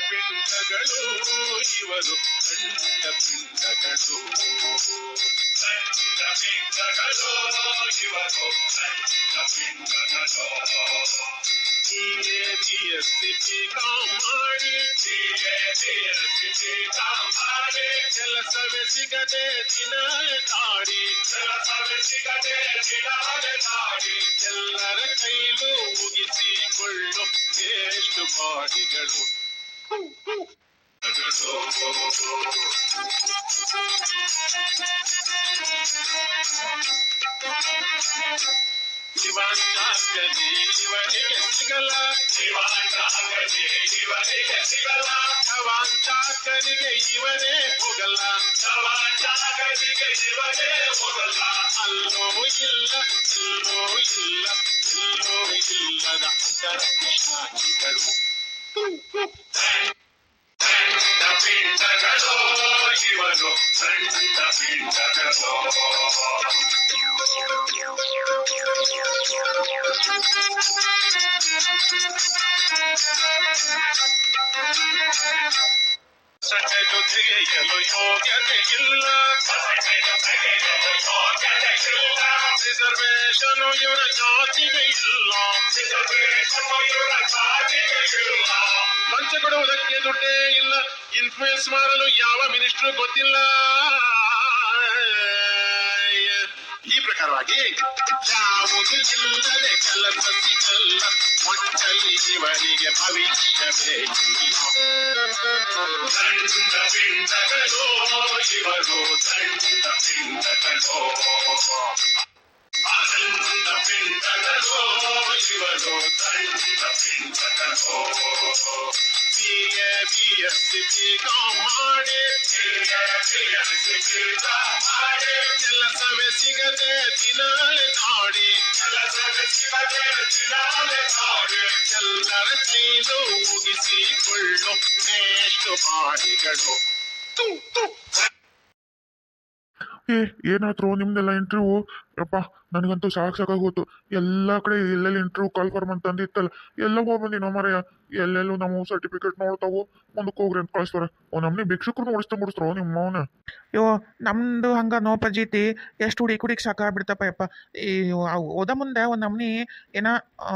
ಪಿಂಡಗಳು ಇವರು ಗಂಡ ಪಿಂಡಗಳು ಗಂಡ ಪಿಂಡಗಳು ಇವರು ಗಂಡ ಪಿಂಡಗಳು ಬಿಎಸ್ಸಿ ಮಾಡಿ ಮಾಡಿ ಕೆಲಸವೇ ಸಿಗದೆ ದಿನ ಕಾಡಿ ಕೆಲಸವೇ ಸಿಗದೆ ದಿನ ಕಾಡಿ ಎಲ್ಲರ ಕೈಲೂ ಮುಗಿಸಿಕೊಳ್ಳು ಎಷ್ಟು ಬಾಡಿಗಳು ಶಿವಾಚಾರ್ಯಜಿ ಇವರಿಗೆ ಸಿಗಲ್ಲ ಶಿವಾಚಾರ್ಯಜಿ ಇವರಿಗೆ ಸಿಗಲ್ಲ ಶವಾಂಚಾರ್ಯರಿಗೆ ಇವರೇ ಹೋಗಲ್ಲ ಶವಾಂಚಾರ್ಯರಿಗೆ ಇವರೇ ಹೋಗಲ್ಲ ಅಲ್ಲೋ ಇಲ್ಲ ಇಲ್ಲೋ ಇಲ್ಲ ಇಲ್ಲೋ ಇಲ್ಲದ ಅಂತರಪಿಶಾಚಿಗಳು ಸಣ್ಣ ಪಿಂಡಗಳು ಇವನು ಸಣ್ಣ ಪಿಂಡಗಳು ಸಟೆ ಜೊತೆಗೆಯಲು ಲಂಚ ಕೊಡುವುದಕ್ಕೆ ದುಡ್ಡೇ ಇಲ್ಲ. ಇನ್ಫ್ಲೂಯೆನ್ಸ್ ಮಾಡಲು ಯಾವ ಮಿನಿಸ್ಟ್ರು ಗೊತ್ತಿಲ್ಲ. ಈ ಪ್ರಕಾರವಾಗಿ ಯಾವುದು ಇಲ್ಲದೆ ಕೆಲಸ ಸಿಗಲ್ಲ ಒಟ್ಟಲ್ಲಿ ಇವರಿಗೆ ಭವಿಷ್ಯವೇ ದಂಡ ಪಿಂಡಗಳು ಇವರು ದಂಡ ಪಿಂಡಗಳು ಕೆಲಸವೇ ಸಿಗದೆ ದಿನ ನಾಡಿ ಕೆಲಸವೇ ಸಿಗದೆ ದಿನ ನಾಡಿ ಎಲ್ಲರ ಕೈಲು ಮುಗಿಸಿಕೊಳ್ಳು ಎಷ್ಟು ಬಾಡಿಗಳು ಏ, ಏನಾದ್ರು ನಿಮ್ದೆಲ್ಲ ಇಂಟರ್ವ್ಯೂ ಅಪ್ಪ ನನಗಂತೂ ಸಾಕು ಸಾಕಾಗೋತು ಎಲ್ಲ ಕಡೆ ಎಲ್ಲೆಲ್ಲಿ ಇಂಟರ್ವ್ಯೂ ಫಾರ್ಮ್ ಅಂತ ಅಂದಿತ್ತಲ್ಲ, ಎಲ್ಲ ಹೋಗ್ಬಂದಿನೋ ಮರೆಯ. ಎಲ್ಲೆಲ್ಲೂ ನಮ್ಮ ಸರ್ಟಿಫಿಕೇಟ್ ನೋಡ್ತಾವು ಮುಂದಕ್ಕೆ ಹೋಗ್ರಿ ಅಂತ ಕಳಿಸ್ತಾರೆ. ಓ ನಮ್ಮನೆ ಭಿಕ್ಷುಕರು ಓಡಿಸ್ತಾ ಮುಡಿಸ್ತಾರೋ ನಿಮ್ಮ ಅವನ ಯೋ ನಮ್ದು ಹಂಗ ನೋ ಪಜೀತಿ ಎಷ್ಟು ಹುಡುಗಿ ಕುಡಿಗೆ ಸಾಕಾಗ್ಬಿಡ್ತಪ್ಪ ಯಪ್ಪ. ಈ ಅವ್ ಓದ ಮುಂದೆ ಒಂದು ನಮ್ನಿ ಏನ ಆ,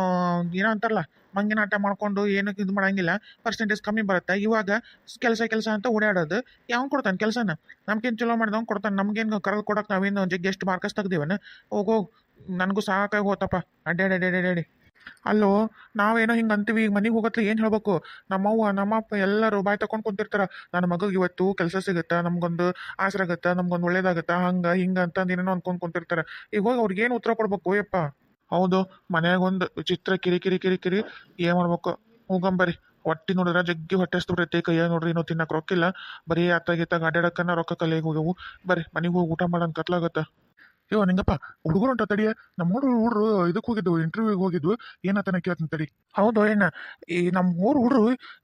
ಏನೋ ಅಂತಾರಲ್ಲ ಮಂಗಿನಾಟ ಮಾಡ್ಕೊಂಡು ಏನಕ್ಕೆ ಇದು ಮಾಡಂಗಿಲ್ಲ ಪರ್ಸೆಂಟೇಜ್ ಕಮ್ಮಿ ಬರುತ್ತೆ ಇವಾಗ ಕೆಲಸ ಕೆಲಸ ಅಂತ ಓಡಾಡೋದು ಯಾವ ಕೊಡ್ತಾನೆ ಕೆಲಸನ? ನಮ್ಗೇನು ಚಲೋ ಮಾಡಿದವ್ ಕೊಡ್ತಾನೆ ನಮ್ಗೇನು ಕರೆದು ಕೊಡಕ್ಕೆ ನಾವೇನು ಜಗ್ಗಿ ಎಷ್ಟು ಮಾರ್ಕಸ್ ತೆಗ್ದಿವನ? ಹೋಗೋ ನನಗೂ ಸಾಕಾಗಿ ಹೋತಪ್ಪ. ಅಡ್ಡಾಡಿ ಅಡ್ಡಾಡಿ ಅಲ್ಲೋ, ನಾವೇನೋ ಹಿಂಗೆ ಅಂತೀವಿ, ಈಗ ಮನೆಗೆ ಹೋಗತ್ಲೆ ಏನು ಹೇಳ್ಬೇಕು? ನಮ್ಮವ್ವ, ನಮ್ಮಪ್ಪ ಎಲ್ಲರೂ ಬಾಯ್ ತಕೊಂಡು ಕುಂತಿರ್ತಾರ. ನನ್ನ ಮಗಗೆ ಇವತ್ತು ಕೆಲಸ ಸಿಗುತ್ತಾ? ನಮ್ಗೊಂದು ಆಸರೆ ಆಗುತ್ತೆ? ನಮ್ಗೊಂದು ಒಳ್ಳೇದಾಗತ್ತೆ? ಹಂಗ, ಹಿಂಗೆ ಅಂತ ಏನೇನೋ ಅನ್ಕೊಂಡ್ ಕುಂತಿರ್ತಾರೆ. ಈಗ ಹೋಗಿ ಅವ್ರಿಗೆ ಏನು ಉತ್ತರ ಕೊಡ್ಬೇಕು, ಯಪ್ಪ? ಹೌದು ಮನ್ಯಾಗ ಒಂದು ವಿಚಿತ್ರ ಕಿರಿ ಕಿರಿ ಕಿರಿ ಕಿರಿ, ಏನು ಮಾಡ್ಬೇಕು? ಹೋಗಂಬರಿ ಹೊಟ್ಟಿ ನೋಡಿದ್ರೆ ಜಗ್ಗಿ ಹೊಟ್ಟೆ ಹಸ್ಬಿಟ್ಟೈತಿ ಕೈಯ ನೋಡ್ರಿ ಏನೋ ತಿನ್ನಕ್ ರೊಕ್ಕಿಲ್ಲ. ಬರೀ ಅತ್ತಾಗಿತ್ತಾಗ ಅಡ್ಯಾಡಕ್ಕನ ರೊಕ್ಕ ಕಲೆಗೆ ಹೋಗ್ಯವು. ಬರ್ರಿ, ಮನೆಗೆ ಹೋಗಿ ಊಟ ಮಾಡೋಣ ಕತ್ಲಾಗತ್ತ? ಅಯ್ಯೋ ನಿಂಗಪ್ಪ, ಹುಡುಗರು ಉಂಟ ತಡಿಯ ನಮ್ಮ ಹುಡುಗರು ಹುಡ್ರು ಇದಕ್ಕೆ ಹೋಗಿದ್ವು ಇಂಟರ್ವ್ಯೂಗೆ ಹೋಗಿದ್ವು. ಏನತನ ಕೇಳ್ತೀನಿ ತಡಿ. ಹೌದು ಏನ ಈ ನಮ್ಮ ಊರು ಹುಡ್ರು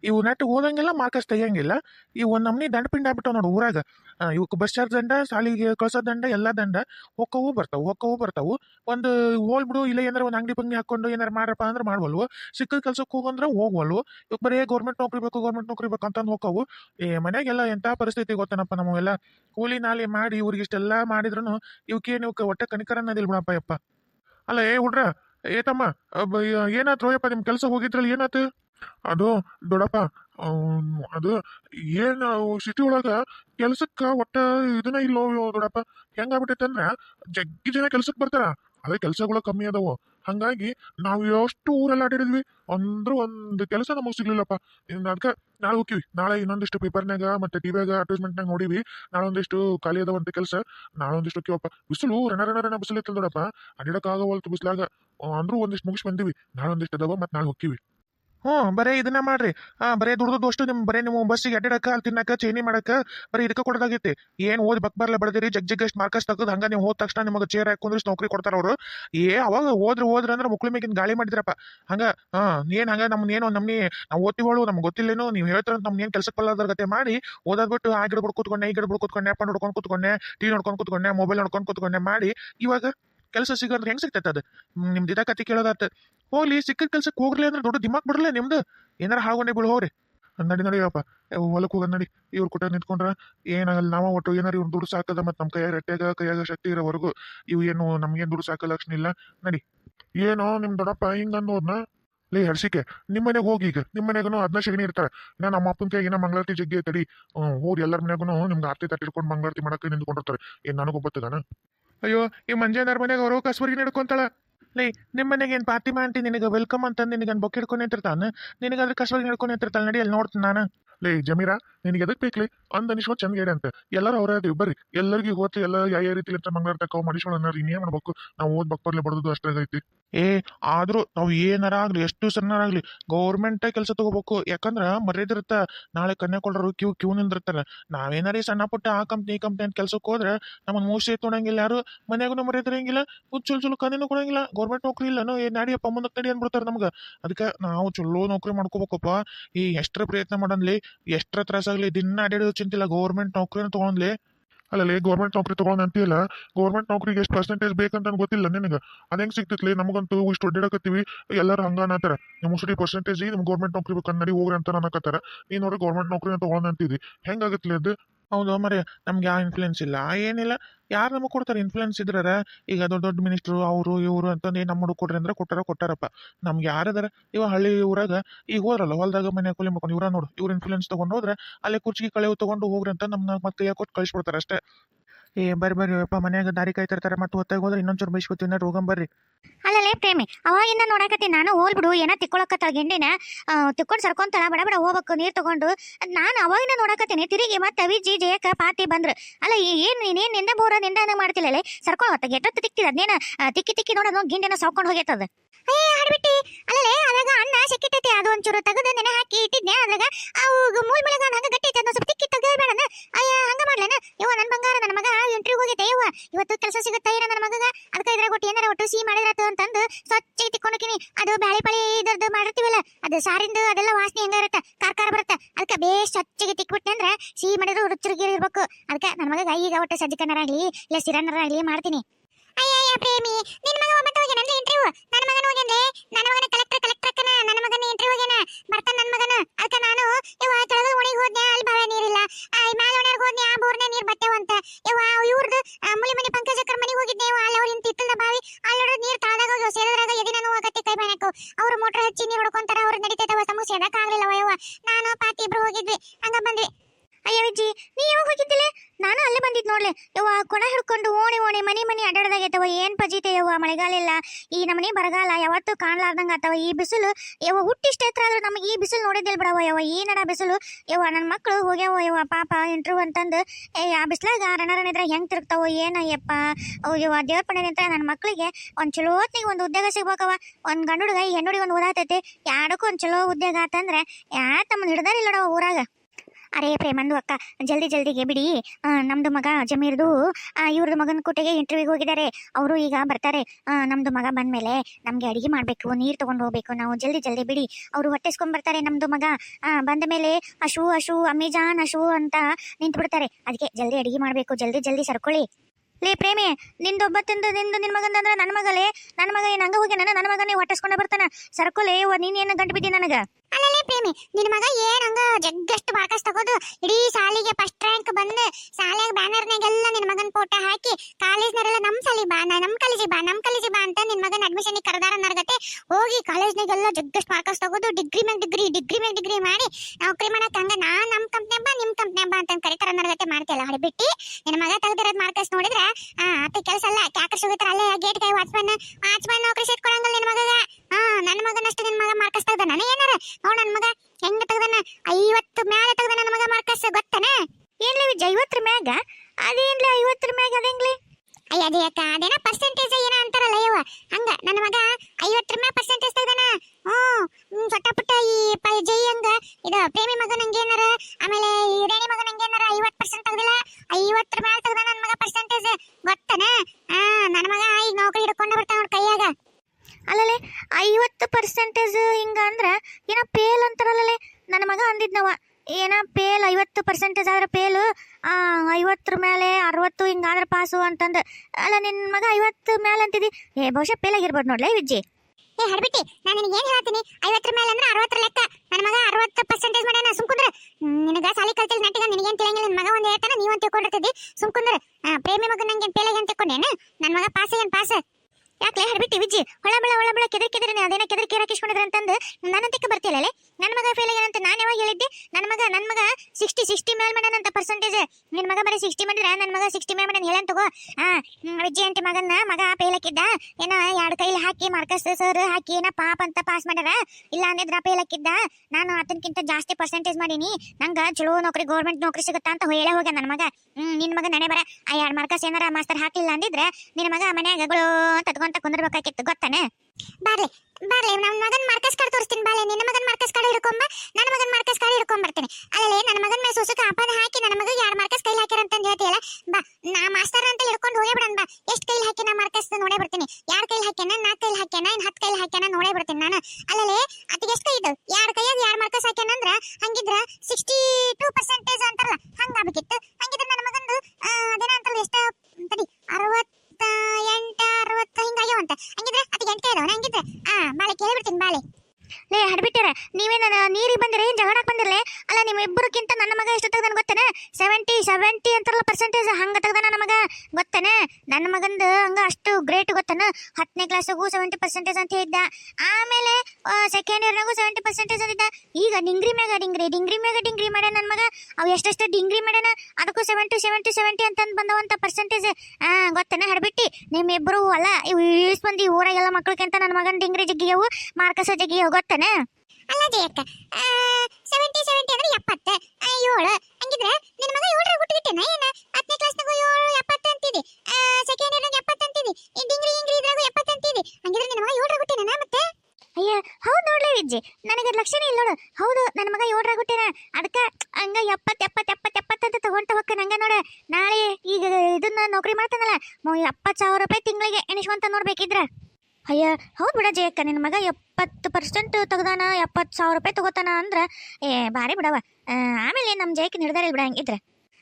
ಇವು ನೆಟ್ ಓದಂಗಿಲ್ಲ ಮಾರ್ಕಸ್ ತೆಗಿಯಂಗಿಲ್ಲ. ಈ ಒಂದು ನಮ್ನಿ ದಂಡ ಪಿಂಡ ಆಗ್ಬಿಟ್ಟಾವ ನೋಡು ಊರಾಗ. ಇವಕ್ಕೆ ಬಸ್ ಚಾರ್ಜ್ ದಂಡ ಸಾಲಿಗೆ ಕಳ್ಸೋ ದಂಡ, ಎಲ್ಲ ದಂಡ ಹೊಕ್ಕವು ಬರ್ತಾವೆ, ಹೊಕ್ಕವು ಬರ್ತಾವು. ಒಂದು ಹೋಲ್ ಬಿಡು ಇಲ್ಲ ಏನಾರ ಒಂದು ಅಂಗಡಿ ಬಂಗಿ ಹಾಕೊಂಡು ಏನಾರ ಮಾಡ್ರಪ್ಪ ಅಂದ್ರೆ ಮಾಡ್ವಲ್ವು. ಸಿಕ್ಕ ಕೆಲ್ಸಕ್ಕೆ ಹೋಗಂದ್ರೆ ಹೋಗ್ವಲ್ವು. ಇವಾಗ ಬರೀ ಗೌರ್ಮೆಂಟ್ ನೌಕರಿ ಬೇಕು ಗೌರ್ಮೆಂಟ್ ನೌಕರಿ ಬೇಕು ಅಂತ ಹೋಗವು ಏ, ಮನ್ಯಾಗೆಲ್ಲ ಎಂಥ ಪರಿಸ್ಥಿತಿ ಗೊತ್ತೇನಪ್ಪ ನಮಗೆಲ್ಲ ಕೂಲಿ ನಾಲಿ ಮಾಡಿ ಇವ್ರಿಗೆ ಇಷ್ಟೆಲ್ಲ ಮಾಡಿದ್ರು ಇವಕ್ಕೇನು ಇವಕ್ಕೆ ಹೊಟ್ಟೆ ಕನಿಕರ ಅನ್ನೋದಿಲ್ಲ ಬಿಡಪ್ಪ ಯಪ್ಪ ಅಲ್ಲ, ಏ, ಹುಡ್ರ, ಏ, ತಮ್ಮ ಏನಾಯ್ತು ಯಪ್ಪ ನಿಮ್ಮ ಕೆಲಸ ಹೋಗಿದ್ರಲ್ಲ ಏನಾಯ್ತು? ಅದು, ದೊಡಪ್ಪ ಅದು, ಏನು ಸಿಟಿ ಒಳಗ ಕೆಲ್ಸಕ್ಕ ಒಟ್ಟ ಇದನ್ನ ಇಲ್ಲೋ ದೊಡಪ್ಪ. ಹೆಂಗಾಗ್ಬಿಟ್ಟೈತೆ ಅಂದ್ರ, ಜಗ್ಗಿ ಜನ ಕೆಲ್ಸಕ್ಕೆ ಬರ್ತಾರ. ಅದೇ ಕೆಲಸಗಳು ಕಮ್ಮಿ ಅದಾವು. ಹಂಗಾಗಿ ನಾವು ಎಷ್ಟು ಊರಲ್ಲಿ ಆಟಾಡಿದ್ವಿ ಅಂದ್ರೂ ಒಂದು ಕೆಲಸ ನಮಗೆ ಸಿಗ್ಲಿಲ್ಲಪ್ಪ. ಅದಕ್ಕೆ ನಾಳೆ ಹೋಗ್ತೀವಿ. ನಾಳೆ ಇನ್ನೊಂದಿಷ್ಟು ಪೇಪರ್ನಾಗ ಮತ್ತೆ ಟಿವಿಯಾಗ ಅಡ್ವರ್ಟೈಸ್ಮೆಂಟ್ನಾಗ ನೋಡಿವಿ. ನಾಳೆ ಒಂದಿಷ್ಟು ಖಾಲಿ ಅದಾವಂತ ಕೆಲಸ. ನಾಳೆ ಒಂದಿಷ್ಟು ಹೋಗ್ತೀವಪ್ಪ. ಬಿಸಿಲು ರಣ ರಣ ರಣ ಬಿಸಿಲು ಇತ್ತು ನೋಡಪ್ಪ. ಅಡ್ಡಾಡಕ್ಕಾಗವಲ್ತು ಬಿಸಿಲಾಗ. ಅಂದ್ರೂ ಒಂದಿಷ್ಟು ಮುಗಿಸಿ ಬಂದಿವಿ. ನಾಳೆ ಒಂದಿಷ್ಟು ಅದಾವ ಮತ್ತೆ ನಾಳೆ ಹೋಗ್ತೀವಿ. ಹ್ಞೂ, ಬರೇ ಇದನ್ನ ಮಾಡ್ರಿ. ಹಾ, ಬರೇ ದುಡ್ದು ಅಷ್ಟು ನಿಮ್ಮ ಬರೇ ನಿಮ್ಮ ಬಸ್ಸಿಗೆ ಅಡ್ಡಾಡಕ ಅಲ್ಲಿ ತಿನ್ನಕ, ಚೇನಿ ಮಾಡಕ, ಬರೀ ಇದಕ್ಕೆ ಕೊಡೋದಾಗೈತಿ. ಏನು ಓದಿ ಬಕ್ ಬರ್ಲ ಬಡದಿರಿ, ಜಗ್ ಜಗ್ ಎಷ್ಟು ಮಾರ್ಕಸ್ ತೆಗೆದು ಹಂಗ ನೀವು ಹೋದ ತಕ್ಷಣ ನಿಮಗೆ ಚೇರ್ ಹಾಕೊಂಡ್ರಿ ನೌಕರಿ ಕೊಡ್ತಾರ ಅವರು. ಏ, ಅವಾಗ ಹೋದ್ರೆ ಹೋದ್ರ ಅಂದ್ರೆ ಮುಕ್ಳಿ ಮೇಗಿನ ಗಾಳಿ ಮಾಡಿದ್ರಪ್ಪ. ಹಂಗೆ, ಹಾಂ ಏನು ಹಂಗೆ ನಮ್ನ ಏನೋ ನಮ್ನಿ, ನಾವು ಓದ್ತಿವಳು ನಮ್ಗೆ ಗೊತ್ತಿಲ್ಲೇನು, ನೀವು ಹೇಳ್ತಾರ ನಮ್ನ ಏನ್ ಕೆಲಸಕ್ಕೆ ಬಲ್ಲದ್ರ ಗತೆ ಮಾಡಿ, ಓದಾದ್ಬಿಟ್ಟು ಆ ಗಿಡ ಕೂತ್ಕೊಂಡೆ, ಈ ಗಿಡ ಕೂತ್ಕೊಂಡೆ ಅಪ್ಪ ನೋಡ್ಕೊಂಡು ಕೂತ್ಕೊಂಡೆ ಟಿವಿ ನೋಡ್ಕೊಂಡು ಕೂತ್ಕೊಂಡೆ ಮೊಬೈಲ್ ನೋಡ್ಕೊಂಡು ಕೂತ್ಕೊಂಡೆ ಮಾಡಿ, ಇವಾಗ ಕೆಲಸ ಸಿಗೋದ್ರೆ ಹೆಂಗೆ ಸಿಗ್ತೈತೆ ಅದು? ನಿಮ್ದು ಇದ ಕತಿ ಕೇಳೋದಾತ. ಹೋಗ್ಲಿ, ಸಿಕ್ಕಿದ ಕೆಲ್ಸಕ್ಕೆ ಹೋಗ್ಲಿ ಅಂದ್ರೆ ದೊಡ್ಡ ದಿಮಾಕ್ ಬಿಡಲ್ಲ ನಿಮ್ದು. ಏನಾರ ಹಾಗೊಂಡೆ ಬಿಡು ಹೋಗ್ರಿ. ನಡಿ ನಡಿಯಪ್ಪ ಹೊಲಕ್ಕೆ ಹೋಗ ನಡಿ. ಇವ್ರು ಕೊಟ್ಟ ನಿಂತ್ಕೊಂಡ್ರ ಏನಾಗಲ್ಲ ನಾವ ಒಟ್ಟು ಏನಾರು ಇವ್ರು ದುಡ್ಡು ಸಾಕದ ಮತ್ತೆ ನಮ್ಮ ಕೈಯಾಗ ರಟ್ಟೆಗ ಕೈಯಾಗ ಶಕ್ತಿ ಇರೋವರೆಗೂ ಇವು ಏನು ನಮ್ಗೇನು ದುಡ್ಡು ಸಾಕ ಲಕ್ಷಣ ಇಲ್ಲ. ನಡಿ. ಏನೋ ನಿಮ್ಮ ದೊಡ್ಡಪ್ಪ ಹಿಂಗೆ ಲೇ ಹರ್ಸಿಕೆ ನಿಮ್ಮ ಮನೆಗೆ ಹೋಗಿ ಈಗ. ನಿಮ್ಮ ಮನೆಗೂ ಅದನ್ನ ಶಗಣಿ ಇರ್ತಾರೆ. ನಾ ನಮ್ಮ ಅಪ್ಪನ ಕೈಗಿನ ಮಂಗಳಾರತಿ ಜಗ್ಗಿ ತಡಿ ಹೋಗಿ ಎಲ್ಲರ ಮನೆಗೂ ನಿಮ್ಗೆ ಆರ್ತಿ ತಟ್ಟಿಡ್ಕೊಂಡು ಮಂಗಳಾರತಿ ಮಾಡಕ್ಕೆ ನಿಂತ್ಕೊಂಡಿರ್ತಾರೆ. ಏನು ನನಗೂ ಗೊತ್ತದಾನ ಅಯ್ಯೋ, ಈ ಮಂಜೇನಾರ ಮನೆಗೆ ಅವರು ಕಸ್ವರಿಗೆ ನಡ್ಕೊಂತಾಳ ಲೇ ನಿಮ್ಮ ಮನೆಗೆ ಏನು ಪಾರ್ಟಿ ಮಾಡಿ ನಿನಗೆ? ವೆಲ್ಕಮ್ ಅಂತ ನಿನಗೆ ಬೊಕ್ ಬೊಕ್ಕೆ ಹಿಡ್ಕೊಂಡು ನಿಂತಿರ್ತಾನೆ? ನಿನಗಾದ್ರೆ ಕಸವಾಗಿ ನಡ್ಕೊಂಡು ನಿಂತಿರ್ತಾಳೆ, ನಡಿ ಅಲ್ಲಿ ನೋಡ್ತೀನಿ ನಾನು. ಲೇ, ಜಮೀರಾ, ನಿನಗೆ ಎದಕ್ಕೆ ಬೇಕಲಿ? ಅಂದ ಅನಿಶ್ವ ಚಂದ ಅಂತ. ಎಲ್ಲರೂ ಅವರೇ ಅದೀವಿ ಬರ್ರಿ. ಎಲ್ಲರಿಗೂ ಹೋಗ್ತಿ ಎಲ್ಲ ಯಾವ ರೀತಿ ಅಂತ ಮಂಗಳಾರ ತಕ್ಕ ಮಾಡಿಸ್ಕೊಳ್ಳೋಣ ಇನ್ನೇನ್ ಮಾಡ್ಬೇಕು? ನಾವು ಓದ್ ಬಕ್ಬರ್ಲೆ ಬಡದು ಅಷ್ಟೇ ಐತಿ. ಏ, ಆದರೂ ನಾವು ಏನಾರ ಆಗ್ಲಿ ಎಷ್ಟು ಸಣ್ಣರಾಗ್ಲಿ ಗೌರ್ಮೆಂಟೇ ಕೆಲಸ ತಗೋಬೇಕು. ಯಾಕಂದ್ರೆ ಮರ್ಯಾದಿರುತ್ತ. ನಾಳೆ ಕನ್ಯಾಕೊಳ್ಳರು ಕ್ಯೂ ಕ್ಯೂ ನಿಂದಿರ್ತಾರೆ. ನಾವೇನಾರೀ ಸಣ್ಣ ಪುಟ್ಟ ಆ ಕಂಪ್ನಿ ಈ ಕಂಪ್ನಿ ಅಂತ ಕೆಲ್ಸಕ್ಕೆ ಹೋದ್ರೆ ನಮ್ಮ ಮೋಸಿ ತೊಡಂಗಿಲ್ಲ ಯಾರು. ಮನ್ಯಾಗೂ ಮರ್ಯಾದಿರಂಗಿಲ್ಲ ಚುಲ್ ಚುಲ್ ಕನಿನೂ ಕೊಡಂಗಿಲ್ಲ. ಗೌರ್ಮೆಂಟ್ ನೌಕರಿ ಇಲ್ಲನೋ? ಏ ನಾಡಿಯಪ್ಪ ಮುಂದಕ್ಕೆ ತಡಿ ಅಂದ್ಬಿಡ್ತಾರೆ ನಮ್ಗೆ. ಅದಕ್ಕೆ ನಾವು ಚಲೋ ನೌಕರಿ ಮಾಡ್ಕೋಬೇಕಪ್ಪ. ಈ ಎಷ್ಟರ ಪ್ರಯತ್ನ ಮಾಡನ್ಲಿ? ಎಷ್ಟರ ತ್ರಾಸಾಗಲಿ ದಿನ ಅಡಿಯೋದು ಚಿಂತಿಲ್ಲ. ಗೌರ್ಮೆಂಟ್ ನೌಕರಿನ ತಗೊಂಡ್ಲಿ. ಅಲ್ಲಲ್ಲಿ ಗೌರ್ಮೆಂಟ್ ನೌಕರಿ ತಗೊಳ್ಳೋಣ ಅಂತೀಯಲ್ಲ ಗೌರ್ಮೆಂಟ್ ನೌಕರಿಗೆ ಎಷ್ಟು ಪರ್ಸೆಂಟೇಜ್ ಬೇಕಂತ ಗೊತ್ತಿಲ್ಲ ನಿನಗೆ. ಅದ್ ಹೆಂಗ್ ಸಿಗ್ತೈತ್ಲಿ? ನಮಗಂತೂ ಇಷ್ಟು ಒಡ್ಡಾಡಕತ್ತೀವಿ ಎಲ್ಲರೂ ಹಂಗ ಅನ್ನತ್ತಾರ ನಿಮ್ಮ ಮುಸುಡಿ ಪರ್ಸೆಂಟೇಜ್ ನಿಮ್ ಗೌರ್ಮೆಂಟ್ ನೌಕರಿ ಬೇಕು ನಡಿ ಹೋಗ್ರಿ ಅಂತ ಅನ್ನಕತ್ತಾರ. ನೀನ್ ನೋಡ್ರಿ ಗೌರ್ಮೆಂಟ್ ನೌಕರಿ ತೊಗೊಳೋಣ ಅಂತಿದ್ದಿ ಹೆಂಗಾಗತ್ಲಿ ಅದು? ಹೌದು ಮರಿ ನಮ್ಗೆ ಯಾವ ಇನ್ಫ್ಲುಯೆನ್ಸ್ ಇಲ್ಲ. ಏನಿಲ್ಲ. ಯಾರು ನಮಗೆ ಕೊಡ್ತಾರೆ ಇನ್ಫ್ಲುಯೆನ್ಸ್ ಇದ್ರಾರ? ಈಗ ದೊಡ್ಡ ದೊಡ್ಡ ಮಿನಿಸ್ಟ್ರು ಅವರು, ಇವರು ಅಂತಂದು ನಮ್ಮ ಹುಡುಗ ಕೊಡ್ರಿ ಅಂದ್ರೆ ಕೊಟ್ಟಾರ, ಕೊಟ್ಟಾರಪ್ಪ. ನಮ್ಗೆ ಯಾರದಾರ ಇವ ಹಳ್ಳಿ ಊರಾಗ, ಈಗ ಹೋದ್ರಲ್ಲ, ಹೊಲದಾಗ ಮನೆ ಕೂಲಿ ಮಾಡ್ಕೊಂಡು, ಇವ್ರ ನೋಡು, ಇವ್ರ ಇನ್ಫ್ಲುಯೆನ್ಸ್ ತಗೊಂಡು ಹೋದ್ರೆ, ಅಲ್ಲೇ ಕುರ್ಚಿಗೆ ಕಳೆವು ತಗೊಂಡು ಹೋಗ್ರಿ ಅಂತ ನಮ್ಮನ್ನ ಮತ್ತೆ ಕೊಟ್ಟು ಕಳಿಸ್ಬಿಡ್ತಾರೆ ಅಷ್ಟೇ ಏ, ಬರ್ರಿ ಬರ್ರಿ, ಅಪ್ಪ, ಮನ್ಯಾಗ ದಾರಿ ಕಾಯ್ತಿರ್ತಾರೆ ಮತ್ತೆ ಹೊತ್ತಾಗ ಹೋದ್ರೆ ಇನ್ನೊಂಚೂರು ರೋಗಂ ಬರ್ರಿ. ಅಲ್ಲಲ್ಲೇ ಪ್ರೇಮಿ, ಅವಾಗಿಂದ ನೋಡಕತ್ತಿ ನಾನು ಹೋಲ್ಬಿಡು ಏನೋ ತಿಕ್ಕೊಳಕತ್ತಾಳ ಗಿಂಡಿನ ತಿಕ್ಕೊಂಡು ಸರ್ಕೊಂತಾಳ, ಬಡ ಬಡ ಹೋಗ್ಬೇಕು, ನೀರು ತಗೊಂಡು. ನಾನು ಅವಾಗಿಂದ ನೋಡಾಕತ್ತೀನಿ, ತಿರುಗಿ ಮತ್ತೆ ಅವಿಜಿ ಜಯಕ ಪಾತಿ ಬಂದ್ರು. ಅಲ್ಲ ಏನು ಏನ್ ನಿಂದೆ ಬೋರ ನಿಂದ ಮಾಡ್ತಿಲ್ಲ ಸರ್ಕೊಂಡು ಹೊತ್ತ ಗೆಟ್ಟತ್ತು ತಿಕ್ಕಿದ ತಿಕ್ಕಿ ತಿಕ್ಕಿ ತಿಕ್ಕಿ ನೋಡೋದು ಗಿಂಡಿನ ಸಾಕೊಂಡು ಹೋಗೈತದ ಅಯ್ಯ ಹಾಡ್ಬಿಟ್ಟಿ ಅಲ್ಲಲೇ ಅದ್ರಾಗ ಅಣ್ಣ ಸಿಕ್ಕಿತೈತಿ ಅದು ಒಂಚೂರು ತೆಗೆದು ನೆನೆ ಹಾಕಿ ಇಟ್ಟಿದ್ನೆ, ಅದ್ರಾಗ ಅವು ಮೂಲ್ ಮುಳಗ ಹಂಗ ಗಟ್ಟಿ ಐತಿ ಅದನ್ನ ಸ್ವಲ್ಪ ತಿಕ್ಕಿ ತೆಗಬೇಡನ ಅಯ್ಯ, ಹಂಗ ಮಾಡ್ಲೇನ? ಇವ ನನ್ನ ಬಂಗಾರ ನನ್ನ ಮಗ ಇಂಟರ್ವ್ಯೂ ಹೋಗೈತೆ ಇವ ಇವತ್ತು ಕೆಲಸ ಸಿಗುತ್ತಾ ಏನ ನನ್ನ ಮಗಗ? ಅದಕ್ಕೆ ಇದ್ರಾಗ ಒಟ್ಟು ಏನಾರ ಒಟ್ಟು ಸಿಹಿ ಮಾಡಿದ್ರಾತು ಅಂತಂದು ಸ್ವಚ್ಛ ತಿಕ್ಕೊಂಡೋಕಿನಿ ಅದು ಬ್ಯಾಳಿ ಪಳಿ ಇದ್ರದ್ದು ಮಾಡಿರ್ತೀವಲ್ಲ, ಅದು ಸಾರಿಂದು, ಅದೆಲ್ಲ ವಾಸನೆ ಹೆಂಗ ಇರುತ್ತೆ? ಕಾರ್ಕಾರ ಕಾರ್ ಬರುತ್ತೆ? ಅದಕ್ಕೆ ಬೇಸ್ ಸ್ವಚ್ಛಗೆ ತಿಕ್ಬಿಟ್ಟೆ ಅಂದ್ರೆ ಸಿಹಿ ಮಾಡಿದ್ರು ರುಚಿರುಗಿ ಇರ್ಬೇಕು. ಅದಕ್ಕೆ ನನ್ನ ಮಗ ಈಗ ಒಟ್ಟು ಸಜ್ಜಕನರಾಗ್ಲಿ ಇಲ್ಲ ಸಿರನ್ನರಾಗ್ಲಿ ಮಾಡ್ತೀನಿ. ಅಯ್ಯಯ್ಯ ಪ್ರೇಮಿ ನಿನ್ನ ಮಗ ಒಬ್ಬ ಹೋಗ್ಯಾನಂದ್ರೆ ಇಂಟರ್ವ್ಯೂ ನನ್ನ ಮಗನ ಹೋಗ್ಯಾನ್ಲೆ ನನ್ನ ಮಗನ ಕಲೆಕ್ಟರ್ ಕಲೆಕ್ಟರ್ ಅಕ್ಕನ. ನನ್ನ ಮಗನ ಇಂಟರ್ವ್ಯೂ ಹೋಗ್ಯಾನ. ಬರ್ತಾನ ನನ್ನ ಮಗನ. ಅದಕ್ಕೆ ನಾನು ಇವ ಕೆಳಗೆ ಒಣಗಿ ಹೋದ್ನೆ ಅಲ್ಲಿ ಬಾಳ ನೀರಿಲ್ಲ. ಆ, ಮ್ಯಾಲ ಒಣಗಿ ಹೋದ್ನೆ ಆ ಬೋರ್ನೆ ನೀರ್ ಬತ್ತೇವಂತ ಇವ ಇವ್ರದ್ದು ಮುಲಿ ಮನೆ ಪಂಕಜಕ್ಕರ ಮನೆಗೆ ಹೋಗಿದ್ದೆ ಇವ ಅಲ್ಲಿ ಅವ್ರ ಇಂತ ಇತ್ತಲ್ಲ ಬಾವಿ ಅಲ್ಲಿ ನೋಡಿದ್ರೆ ನೀರ್ ತಾಳ್ದಾಗ ಹೋಗ್ಯಾವ ಸೇರಿದ್ರಾಗ ಎದಿನ ನೋವು ಆಗತ್ತೆ ಕೈ ಬಾಣಕು ಅವ್ರ ಮೋಟ್ರ್ ಹಚ್ಚಿ ನೀರ್ ಹೊಡ್ಕೊಂತಾರ ಅವ್ರು ನಡೀತೈತವ ತಮಗೆ ಸೇದಕ್ ಆಗ್ಲಿಲ್ಲ ಯವ್ವ ನಾನು ಪಾತಿ ಇಬ್ರು ಹೋಗಿದ್ವಿ ಹಂಗ ಬಂದ್ವಿ ಅಯ್ಯ ವಿಜ್ಜಿ ನೀ ಯಾವಾಗ ಹೋಗಿದ್ದಿಲ್ಲ ನಾನು ಅಲ್ಲೇ ಬಂದಿದ್ ನೋಡ್ಲೆ ಯವ್ವ ಕೊಡ ಹಿಡ್ಕೊಂಡು ಓಣಿ ಓಣಿ ಮನಿ ಮನಿ ಅಡ್ಡಾಡ್ದಾಗೈತವ ಏನ್ ಪಜಿತೆ ಯವ್ವ ಮಳೆಗಾಲ ಇಲ್ಲ ಈ ನಮನಿ ಬರಗಾಲ ಯಾವತ್ತೂ ಕಾಣ್ಲಾರ್ದಂಗ ಆತವ ಈ ಬಿಸಿಲು ಯಾವ ಹುಟ್ಟಿಷ್ಟ ಎತ್ತರ ಆದ್ರೆ ನಮಗೆ ಈ ಬಿಸಿಲು ನೋಡಿದ್ದಿಲ್ಲ ಬಿಡವ ಯಾವ ಏನಡ ನಡ ಬಿಸಿಲು? ಯಾವ ನನ್ನ ಮಕ್ಕಳು ಹೋಗ್ಯಾವ ಯಾವ ಪಾಪ ಇಂಟ್ರ್ಯೂ ಅಂತಂದು, ಏ, ಆ ಬಿಸಿಲಾಗ ರಣ ಇದ್ರೆ ಹೆಂಗ್ ತಿರುಗ್ತಾವ ಏನಯ್ಯಪ್ಪ ಯಪ್ಪ. ಅವ್ಯವ ದೇವ್ರ ನಿಂತ ನನ್ನ ಮಕ್ಕಳಿಗೆ ಒಂದ್ ಚಲೋ ಹೊತ್ತಿಗೆ ಒಂದು ಉದ್ಯೋಗ ಸಿಗ್ಬೇಕವ ಒಂದ್ ಗಂಡು ಹುಡುಗ ಈ ಹೆಣ್ಣು ಹುಡುಗ ಒಂದು ಓದಾತೈತಿ ಯಾಡಕ್ಕೂ ಒಂದ್ ಚಲೋ ಉದ್ಯೋಗ ಆತಂದ್ರೆ ಯಾ ತಮ್ಮನ್ನು ಹಿಡ್ದಾರಿಲ್ಲ ಊರಾಗ? ಅರೇ ಪ್ರೇಮಂದು ಅಕ್ಕ, ಜಲ್ದಿ ಜಲ್ದಿಗೆ ಬಿಡಿ ನಮ್ಮದು ಮಗ ಜಮೀರ್ದು ಇವ್ರದ್ದು ಮಗನ ಕೋಟೆಗೆ ಇಂಟರ್ವ್ಯೂಗೆ ಹೋಗಿದ್ದಾರೆ. ಅವರು ಈಗ ಬರ್ತಾರೆ. ನಮ್ಮದು ಮಗ ಬಂದ್ಮೇಲೆ ನಮಗೆ ಅಡಿಗೆ ಮಾಡಬೇಕು, ನೀರ್ ತಗೊಂಡು ಹೋಗ್ಬೇಕು, ನಾವು ಜಲ್ದಿ ಜಲ್ದಿ ಬಿಡಿ. ಅವರು ಹೊಟ್ಟೆಸ್ಕೊಂಡ್ ಬರ್ತಾರೆ ನಮ್ದು ಮಗ. ಬಂದ ಮೇಲೆ ಹಶು ಹಶು ಅಮೆಜಾನ್ ಹಶು ಅಂತ ನಿಂತು ಬಿಡ್ತಾರೆ ಅದಕ್ಕೆ ಜಲ್ದಿ ಅಡಿಗೆ ಮಾಡ್ಬೇಕು, ಜಲ್ದಿ ಜಲ್ದಿ ಸರ್ಕೊಳ್ಳಿ. ಲೇ ಪ್ರೇಮಿ ನಿಂದು ಒಬ್ಬತ್ತಿಂದು ನಿಂದು ನಿನ್ ಮಗಂದ ಅಂದ್ರೆ ನನ್ನ ಮಗಲೇ? ನನ್ನ ಮಗ ಏನ್ ಹಂಗ ಹೋಗಿ ನನ್ನ ಮಗನೇ ಹೊಟ್ಟೆಸ್ಕೊಂಡ ಬರ್ತಾನ? ಸರ್ಕೊಳ್ಳಿ ನೀನ್ ಏನ ಗಂಟು ಬಿದ್ದಿ ನನಗ? ಅಲ್ಲಲೇ ಪ್ರೇಮಿ ನಿನ್ನ ಮಗ ಏನ್ ಹಂಗ ಜಗ್ಗಷ್ಟು ಮಾರ್ಕಸ್ ತಗೋದು? ಇಡೀ ಶಾಲಿಗೆ ಫಸ್ಟ್ ರ್ಯಾಂಕ್ ಬಂದು ಶಾಲೆಗೆ ಬ್ಯಾನರ್ನಾಗೆಲ್ಲ ನಿನ್ನ ಮಗನ್ ಫೋಟೋ ಹಾಕಿ ಕಾಲೇಜ್ನವರೆಲ್ಲ ನಮ್ಮ ಶಾಲಿಗೆ ಬಾ ನಮ್ ಕಾಲೇಜಿಗೆ ಬಾ, ನಮ್ ಕಾಲೇಜಿಗೆ ಬಾ ಅಂತ ನಿನ್ನ ಮಗನ ಅಡ್ಮಿಷನ್ ಕರೆದಾರ ಅನ್ನರ್ಗತೆ ಹೋಗಿ ಕಾಲೇಜ್ನಾಗೆಲ್ಲ ಜಗ್ಗಷ್ಟು ಮಾರ್ಕಸ್ ತಗೋದು ಡಿಗ್ರಿ ಮ್ಯಾಗ ಡಿಗ್ರಿ ಡಿಗ್ರಿ ಮ್ಯಾಗ ಡಿಗ್ರಿ ಮಾಡಿ ನೌಕರಿ ಮಾಡಕ್ ಹಂಗ ನಾ ನಮ್ ಕಂಪ್ನಿ ಬಾ, ನಿಮ್ ಕಂಪ್ನಿ ಬಾ ಅಂತ ಕರಿತಾರ ಅನ್ನರ್ಗತೆ ಮಾಡ್ತಿಯಲ್ಲ ಬಿಟ್ಟಿ ನಿನ್ ಮಗ ತೆಗ್ದಿರೋದ್ ಮಾರ್ಕಸ್ ನೋಡಿದ್ರೆ, ಆ ಅತ್ತೆ ಕೆಲಸ ಅಲ್ಲ, ಕ್ಯಾಕರ್ ಸಿಗುತ್ತಾರೆ ಅಲ್ಲೇ ಗೇಟ್ ಕೈ ವಾಚ್ಮನ್ ವಾಚ್ಮನ್ ನೌಕರಿ ಸೇರ್ಕೊಡಂಗಲ್ಲ ನಿನ್ನ ಮಗಗ. ಹಾ ನನ್ನ ಮಗನಷ್ಟು ನಿನ್ ಮಗ ಮಾರ್ಕಸ್ ತೆಗ್ದ ನಾನು ಏನಾರ ನೋಡ್ ನನ್ ಮಗ ಹೆಂಗ ತೆಗ್ದಾನ? ಐವತ್ತು ಮ್ಯಾಲ ತೆಗ್ದ ನನ್ನ ಮಗ ಮಾರ್ಕಸ್, ಗೊತ್ತನ? ಏನ್ಲಿ ವಿಜ್ ಐವತ್ತರ ಮ್ಯಾಗ? ಅದೇನ್ಲಿ ಐವತ್ತರ ಮ್ಯಾಗ ಅದೇಂಗ್ಲಿ ಅಯ್ಯ, ಅದೇ ಅಕ್ಕ, ಅದೇನ ಪರ್ಸೆಂಟೇಜ್ ಏನ ಅಂತಾರಲ್ಲ ಯವ್ವ. ಹಂಗ, ನನ್ನ ಮಗ ಐವತ್ತರ ಮ್ಯಾಗ ಪರ್ಸೆಂಟೇಜ್ ತೆಗ್ದಾನ? ಹ್ಮ್ ಸೊಟ್ಟ ಪುಟ್ಟ ಈ ಪ, ಜೈ ಹಂಗ. ಇದು ಪ್ರೇಮಿ ಮಗನ ಹಂಗೇನಾರ ಆಮೇಲೆ ಈ ರೇಣಿ ಮಗನ ಹಂಗೇನಾರ ಐವತ್ ಪರ್ಸೆಂಟ್ ತೆಗ್ದಿಲ್ಲ? ಐವತ್ತರ ಮ್ಯಾಲ ತೆಗ್ದ ನನ್ನ ಮಗ ಪರ್ಸೆಂಟೇಜ್ ಗೊತ್ತನ? ಆ ನನ್ನ ಮಗ ಈಗ ನೌಕರಿ ಹಿಡ್ಕೊಂಡು ಬರ್ತಾನ ನೋಡ್ ಕೈಯಾಗ. ಅಲ್ಲಲೆ, ಐವತ್ತು ಪರ್ಸೆಂಟೇಜ್ ಹಿಂಗ ಅಂದ್ರೆ ಏನ ಪೇಲ್ ಅಂತಾರಲ್ಲಲೆ. ನನ್ನ ಮಗ ಅಂದಿದ್ನವ, ಏನೋ ಪೇಲ್ ಐವತ್ತು ಪರ್ಸೆಂಟೇಜ್ ಆದ್ರೆ ಪೇಲು ಐವತ್ತರ ಮೇಲೆ ಅರವತ್ತು ಹಿಂಗಾದ್ರೆ ಪಾಸು ಅಂತಂದು. ಅಲ್ಲ ನಿನ್ನ ಮಗ ಐವತ್ತು ಮೇಲೆ ಅಂತಿದಿ. ಏ, ಬಹುಶಃ ಪೇಲ್ ಆಗಿರ್ಬೋದು ನೋಡ್ಲೆ, ವಿಜ್ಜಿ. ಏ, ಹರ್ಬಿಟ್ಟಿ, ನಾನು ನಿನಗೆ ಏನು ಹೇಳ್ತೀನಿ ಐವತ್ತರ ಮೇಲೆ ಅಂದ್ರೆ ಅರವತ್ತರ ಲೆಕ್ಕ. ನನ್ನ ಮಗ ಅರವತ್ತು ಪರ್ಸೆಂಟೇಜ್ ಮಾಡ್ಯಾನ ಸುಮ್ಕುಂದ್ರೆ ನಿನಗೆ ಸಾಲಿ ಕಲ್ತಿಲ್ ನಟಿಗ ನಿನಗೇನ್ ತಿಳಿಯಂಗಿಲ್ಲ. ನನ್ನ ಮಗ ಒಂದು ಹೇಳ್ತಾನ, ನೀವ್ ಒಂದ್ ತಿಳ್ಕೊಂಡಿರ್ತಿದ್ದಿ. ಸುಮ್ಕುಂದ್ರೆ ಪ್ರೇಮಿ ಮಗ ನಂಗೆ ಪೇಲೆ ಅಂತ ತಿಳ್ಕೊಂಡೇನು? ನನ್ನ ಮಗ ಪಾಸ್ ಏನು ಪಾಸ್ ಯಾಕ್ಲೆ ಹಡ್ಬಿಟ್ಟಿ ವಿಜ್ಜಿ? ಹೊಳಬಳ ಹೊಳಬಳ ಕೆದರ್ ಕೆದರಿ ಅದೇನ ಕೆದರ್ ಕೇರಕ್ ಇಸ್ಕೊಂಡಿದ್ರ ಅಂತಂದು ನನ್ನಂತಕ್ಕೆ ಬರ್ತಿಲ್ಲ ನನ್ನ ಮಗ ಫೇಲ್ ಆಗ್ಯಾನಂತ ನಾನು ಯಾವಾಗ ಹೇಳಿದ್ದೆ? ನನ್ನ ಮಗ ನನ್ನ ಮಗ ಸಿಕ್ಸ್ಟಿ ಸಿಕ್ಸ್ಟಿ ಮೇಲ್ ಮಾಡ್ಯಾನಂತ ಪರ್ಸೆಂಟೇಜ್ ನಿನ್ನ ಮಗ ಬರೀ ಸಿಕ್ಸ್ಟಿ ಮಾಡಿದ್ರೆ ನನ್ನ ಮಗ ಸಿಕ್ಸ್ಟಿ ಮೇಲ್ ಮಾಡ್ಯಾನ ಹೇಳಂತ ತಗೋ. ಆ ವಿಜಯ್ ಅಂತ ಮಗನ ಮಗ ಫೇಲ್ ಹಾಕಿದ್ದ. ಏನ, ಎರಡು ಕೈಲಿ ಹಾಕಿ ಮಾರ್ಕಸ್ ಸರ್ ಹಾಕಿ ಏನ ಪಾಪ ಅಂತ ಪಾಸ್ ಮಾಡ್ಯಾರ? ಇಲ್ಲ ಅಂದಿದ್ರ ಫೇಲ್ ನಾನು ಅದಕ್ಕಿಂತ ಜಾಸ್ತಿ ಪರ್ಸೆಂಟೇಜ್ ಮಾಡೀನಿ. ನಂಗ ಚಲೋ ನೌಕರಿ ಗೌರ್ಮೆಂಟ್ ನೌಕರಿ ಸಿಗುತ್ತಾ ಅಂತ ಹೇಳೇ ಹೋಗ್ಯ ನನ್ನ ಮಗ. ನಿನ್ನ ನಿನ್ ಮಗ ನಡೆ ಬರ. ಆ ಎರಡು ಮಾರ್ಕಸ್ ಏನಾರ ಮಾಸ್ತರ್ ಹಾಕ್ಲಿಲ್ಲ ಅಂದಿದ್ರೆ ನಿನ್ನ ಮಗ ಮನ್ಯಾಗ ಅಂತ ತಗೊಂತ ಕುಂದಿರ್ಬೇಕಾಗಿತ್ತು. ಗೊತ್ತಾನೆ? ಬಾರ್ಲೆ ಬಾರ್ಲೆ ನಮ್ಮ ಮಗನ ಮಾರ್ಕಸ್ ಕಾರ್ಡ್ ತೋರಿಸ್ತೀನಿ ಬಾಲೆ ನಿನ್ನ ಮಗನ ಮಾರ್ಕಸ್ ಕಾರ್ಡ್ ಹಿಡ್ಕೊಂಬ, ನನ್ನ ಮಗನ ಮಾರ್ಕಸ್ ಕಾರ್ಡ್ ಹಿಡ್ಕೊಂಡ್ ಬರ್ತೀನಿ. ಅಲ್ಲೇ ನನ್ನ ಮಗನ ಮೇಲೆ ಸುಸುಕ ಅಪದ ಹಾಕಿ ನನ್ನ ಮಗ ಯಾರು ಮಾರ್ಕಸ್ ಕೈಲಿ ಹಾಕ್ಯಾರ ಅಂತ ಹೇಳ್ತೀಯಲ್ಲ? ಬಾ, ನಾ ಮಾಸ್ಟರ್ ಅಂತ ಹಿಡ್ಕೊಂಡು ಹೋಗೇ ಬಿಡನ್ ಬಾ. ಎಷ್ಟು ಕೈಲಿ ಹಾಕಿ ನಾ ಮಾರ್ಕಸ್ ನೋಡೇ ಬಿಡ್ತೀನಿ. ಎರಡು ಕೈಲಿ ಹಾಕ್ಯಾನ ನಾಲ್ಕು ಕೈಲಿ ಹಾಕ್ಯಾನ, ಇನ್ ಹತ್ತು ಕೈಲಿ ಹಾಕ್ಯಾನ ನೋಡೇ ಬಿಡ್ತೀನಿ ನಾನು. ಅಲ್ಲೇ ಅದಕ್ಕೆ ಎಷ್ಟು ಕೈ ಇದು ಎರಡು ಕೈಯಾಗ ಯಾರು ಮಾರ್ಕಸ್ ಹಾಕ್ಯಾನ ಅಂದ್ರ, ಹಂಗಿದ್ರ ಸಿಕ್ಸ್ಟಿ ಟೂ ಪರ್ಸೆಂಟೇಜ್ ಅಂತಾರಲ್ಲ ಆಗಬೇಕಿತ್ತು. ಹಂಗಿದ್ರೆ ನನ್ನ ಮಗಂದು ಅದೇನ ಅಂತಾರಲ್ಲ, ಎಷ್ಟು ಅರವತ್ತ ಎಂಟ ಅರವತ್ತು ಹಿಂಗಾಗ್ಯಾವಂತ. ಹಂಗಿದ್ರೆ ಅದಕ್ಕೆ ಎಂಟು ಇದಾವನ ಹಂಗಿದ್ರೆ. ಆ ಬಾಳೆ ಕೇಳಿಬಿಡ್ತೀನಿ ಬಾಳೆ. ಲೇ, ಹಡ್ಬಿಟ್ಟಾರ ನೀವೇನ ನೀರಿಗೆ ಬಂದಿರ ಏನ್ ಜಗಳಕ್ ಬಂದಿರಲೇ? ಅಲ್ಲ, ನಿಮ್ಮ ಇಬ್ಬರಕ್ಕಿಂತ ನನ್ನ ಮಗ ಎಷ್ಟು ತೆಗ್ದಾನ ಗೊತ್ತೇನ? ಸೆವೆಂಟಿ ಸೆವೆಂಟಿ ಅಂತಾರಲ್ಲ ಪರ್ಸೆಂಟೇಜ್ ಹಂಗ ತೆಗ್ದಾನ ನನ್ನ ಮಗ ಗೊತ್ತೇನ? ನನ್ನ ಮಗಂದು ಹಂಗ ಅಷ್ಟು ಗ್ರೇಟ್ ಗೊತ್ತೇನ? ಹತ್ತನೇ ಕ್ಲಾಸ್ಗೂ ಸೆವೆಂಟಿ ಪರ್ಸೆಂಟೇಜ್ ಅಂತ ಇದ್ದ ಆಮೇಲೆ ಸೆಕೆಂಡ್ ಇಯರ್ನಾಗೂ ಸೆವೆಂಟಿ ಪರ್ಸೆಂಟೇಜ್ ಅಂತಿದ್ದ ಈಗ ಡಿಂಗ್ರಿ ಮ್ಯಾಗ ಡಿಂಗ್ರಿ ಡಿಂಗ್ರಿ ಮ್ಯಾಗ ಡಿಂಗ್ರಿ ಮಾಡ್ಯಾನ ನನ್ನ ಮಗ? ಅವು ಎಷ್ಟೆಷ್ಟು ಡಿಂಗ್ರಿ ಮಾಡ್ಯಾನ? ಅದಕ್ಕೂ ಸೆವೆಂಟಿ ಸೆವೆಂಟಿ ಸೆವೆಂಟಿ ಅಂತಂದು ಬಂದವಂತ ಪರ್ಸೆಂಟೇಜ್ ಗೊತ್ತೇನೆ? ಹಡ್ಬಿಟ್ಟಿ, ನಿಮ್ಮಿಬ್ಬರು ಅಲ್ಲ, ಇವು ಇಳಿಸ್ ಮಂದಿ ಊರಾಗೆಲ್ಲ ಮಕ್ಳಿಗಿಂತ ನನ್ನ ಮಗನ ಡಿಂಗ್ರಿ ಜಗ್ಗಿಯವು ಮಾರ್ಕಸ ಜಗ್ಗಿಯವು ಗೊತ್ತೇನ? ಅಲ್ಲ ಜಯಕ್ಕ ಸೆವೆಂಟಿ ಸೆವೆಂಟಿ ಅಂದ್ರೆ ಎಪ್ಪತ್ತು ಏಳು. ಹಂಗಿದ್ರೆ ನಿನ್ನ ಮಗ ಏಳರಾಗ ಹುಟ್ಟಿಬಿಟ್ಟೆನ ಏನ? ಹತ್ತನೇ ಕ್ಲಾಸ್ನಾಗೂ ಏಳು ಎಪ್ಪತ್ತು ಅಂತಿದಿ. ಸೆಕೆಂಡ್ ಇಯರ್ನಾಗ ಎಪ್ಪತ್ತು ಅಂತಿದಿ. ಡಿಂಗ್ರಿ ಇಂಗ್ರಿ ಇದ್ರಾಗೂ ಎಪ್ಪತ್ತು ಅಂತಿದಿ. ಹಂಗಿದ್ರೆ ನಿನ್ನ ಮಗ ಏಳರಾಗ ಹುಟ್ಟೆನ ಮತ್ತೆ? ಅಯ್ಯ ಹೌದು ನೋಡ್ಲಿ ವಿಜ್ಜಿ. ನನಗೆ ಲಕ್ಷಣ ಇಲ್ಲ ನೋಡು. ಹೌದು ನನ್ನ ಮಗ ಏಳ್ರಾಗ ಹುಟ್ಟೆನ. ಅದಕ್ಕೆ ಹಂಗ ಎಪ್ಪತ್ತು ಎಪ್ಪತ್ತು ಎಪ್ಪತ್ತು ಎಪ್ಪತ್ತು ಅಂತ ತಗೊಂತ ಹೋಗ್ತಾನೆ ಹಂಗ ನೋಡು. ನಾಳೆ ಈಗ ಇದನ್ನ ನೌಕರಿ ಮಾಡ್ತಾನಲ್ಲ ಎಪ್ಪತ್ತು ಸಾವಿರ ರೂಪಾಯಿ ತಿಂಗಳಿಗೆ ಎಣಿಸ್ಕೊಂತ ನೋಡ್ಬೇಕಿದ್ರ? ಅಯ್ಯ, ಹೌದು ಬಿಡ ಜಯಕ್ಕ ನಿನ್ನ ಮಗ ಎಪ್ಪತ್ತು ಪರ್ಸೆಂಟ್ ತೆಗ್ದಾನ, ಎಪ್ಪತ್ತು ಸಾವಿರ ರೂಪಾಯಿ ತಗೋತಾನ ಅಂದ್ರೆ, ಏ ಭಾರಿ ಬಿಡವ ಆಮೇಲೆ ನಮ್ಮ ಜಯಕ್ಕೆ ನಿರ್ಧಾರ ಬಿಡ ಹಂಗಿದ್ರೆ.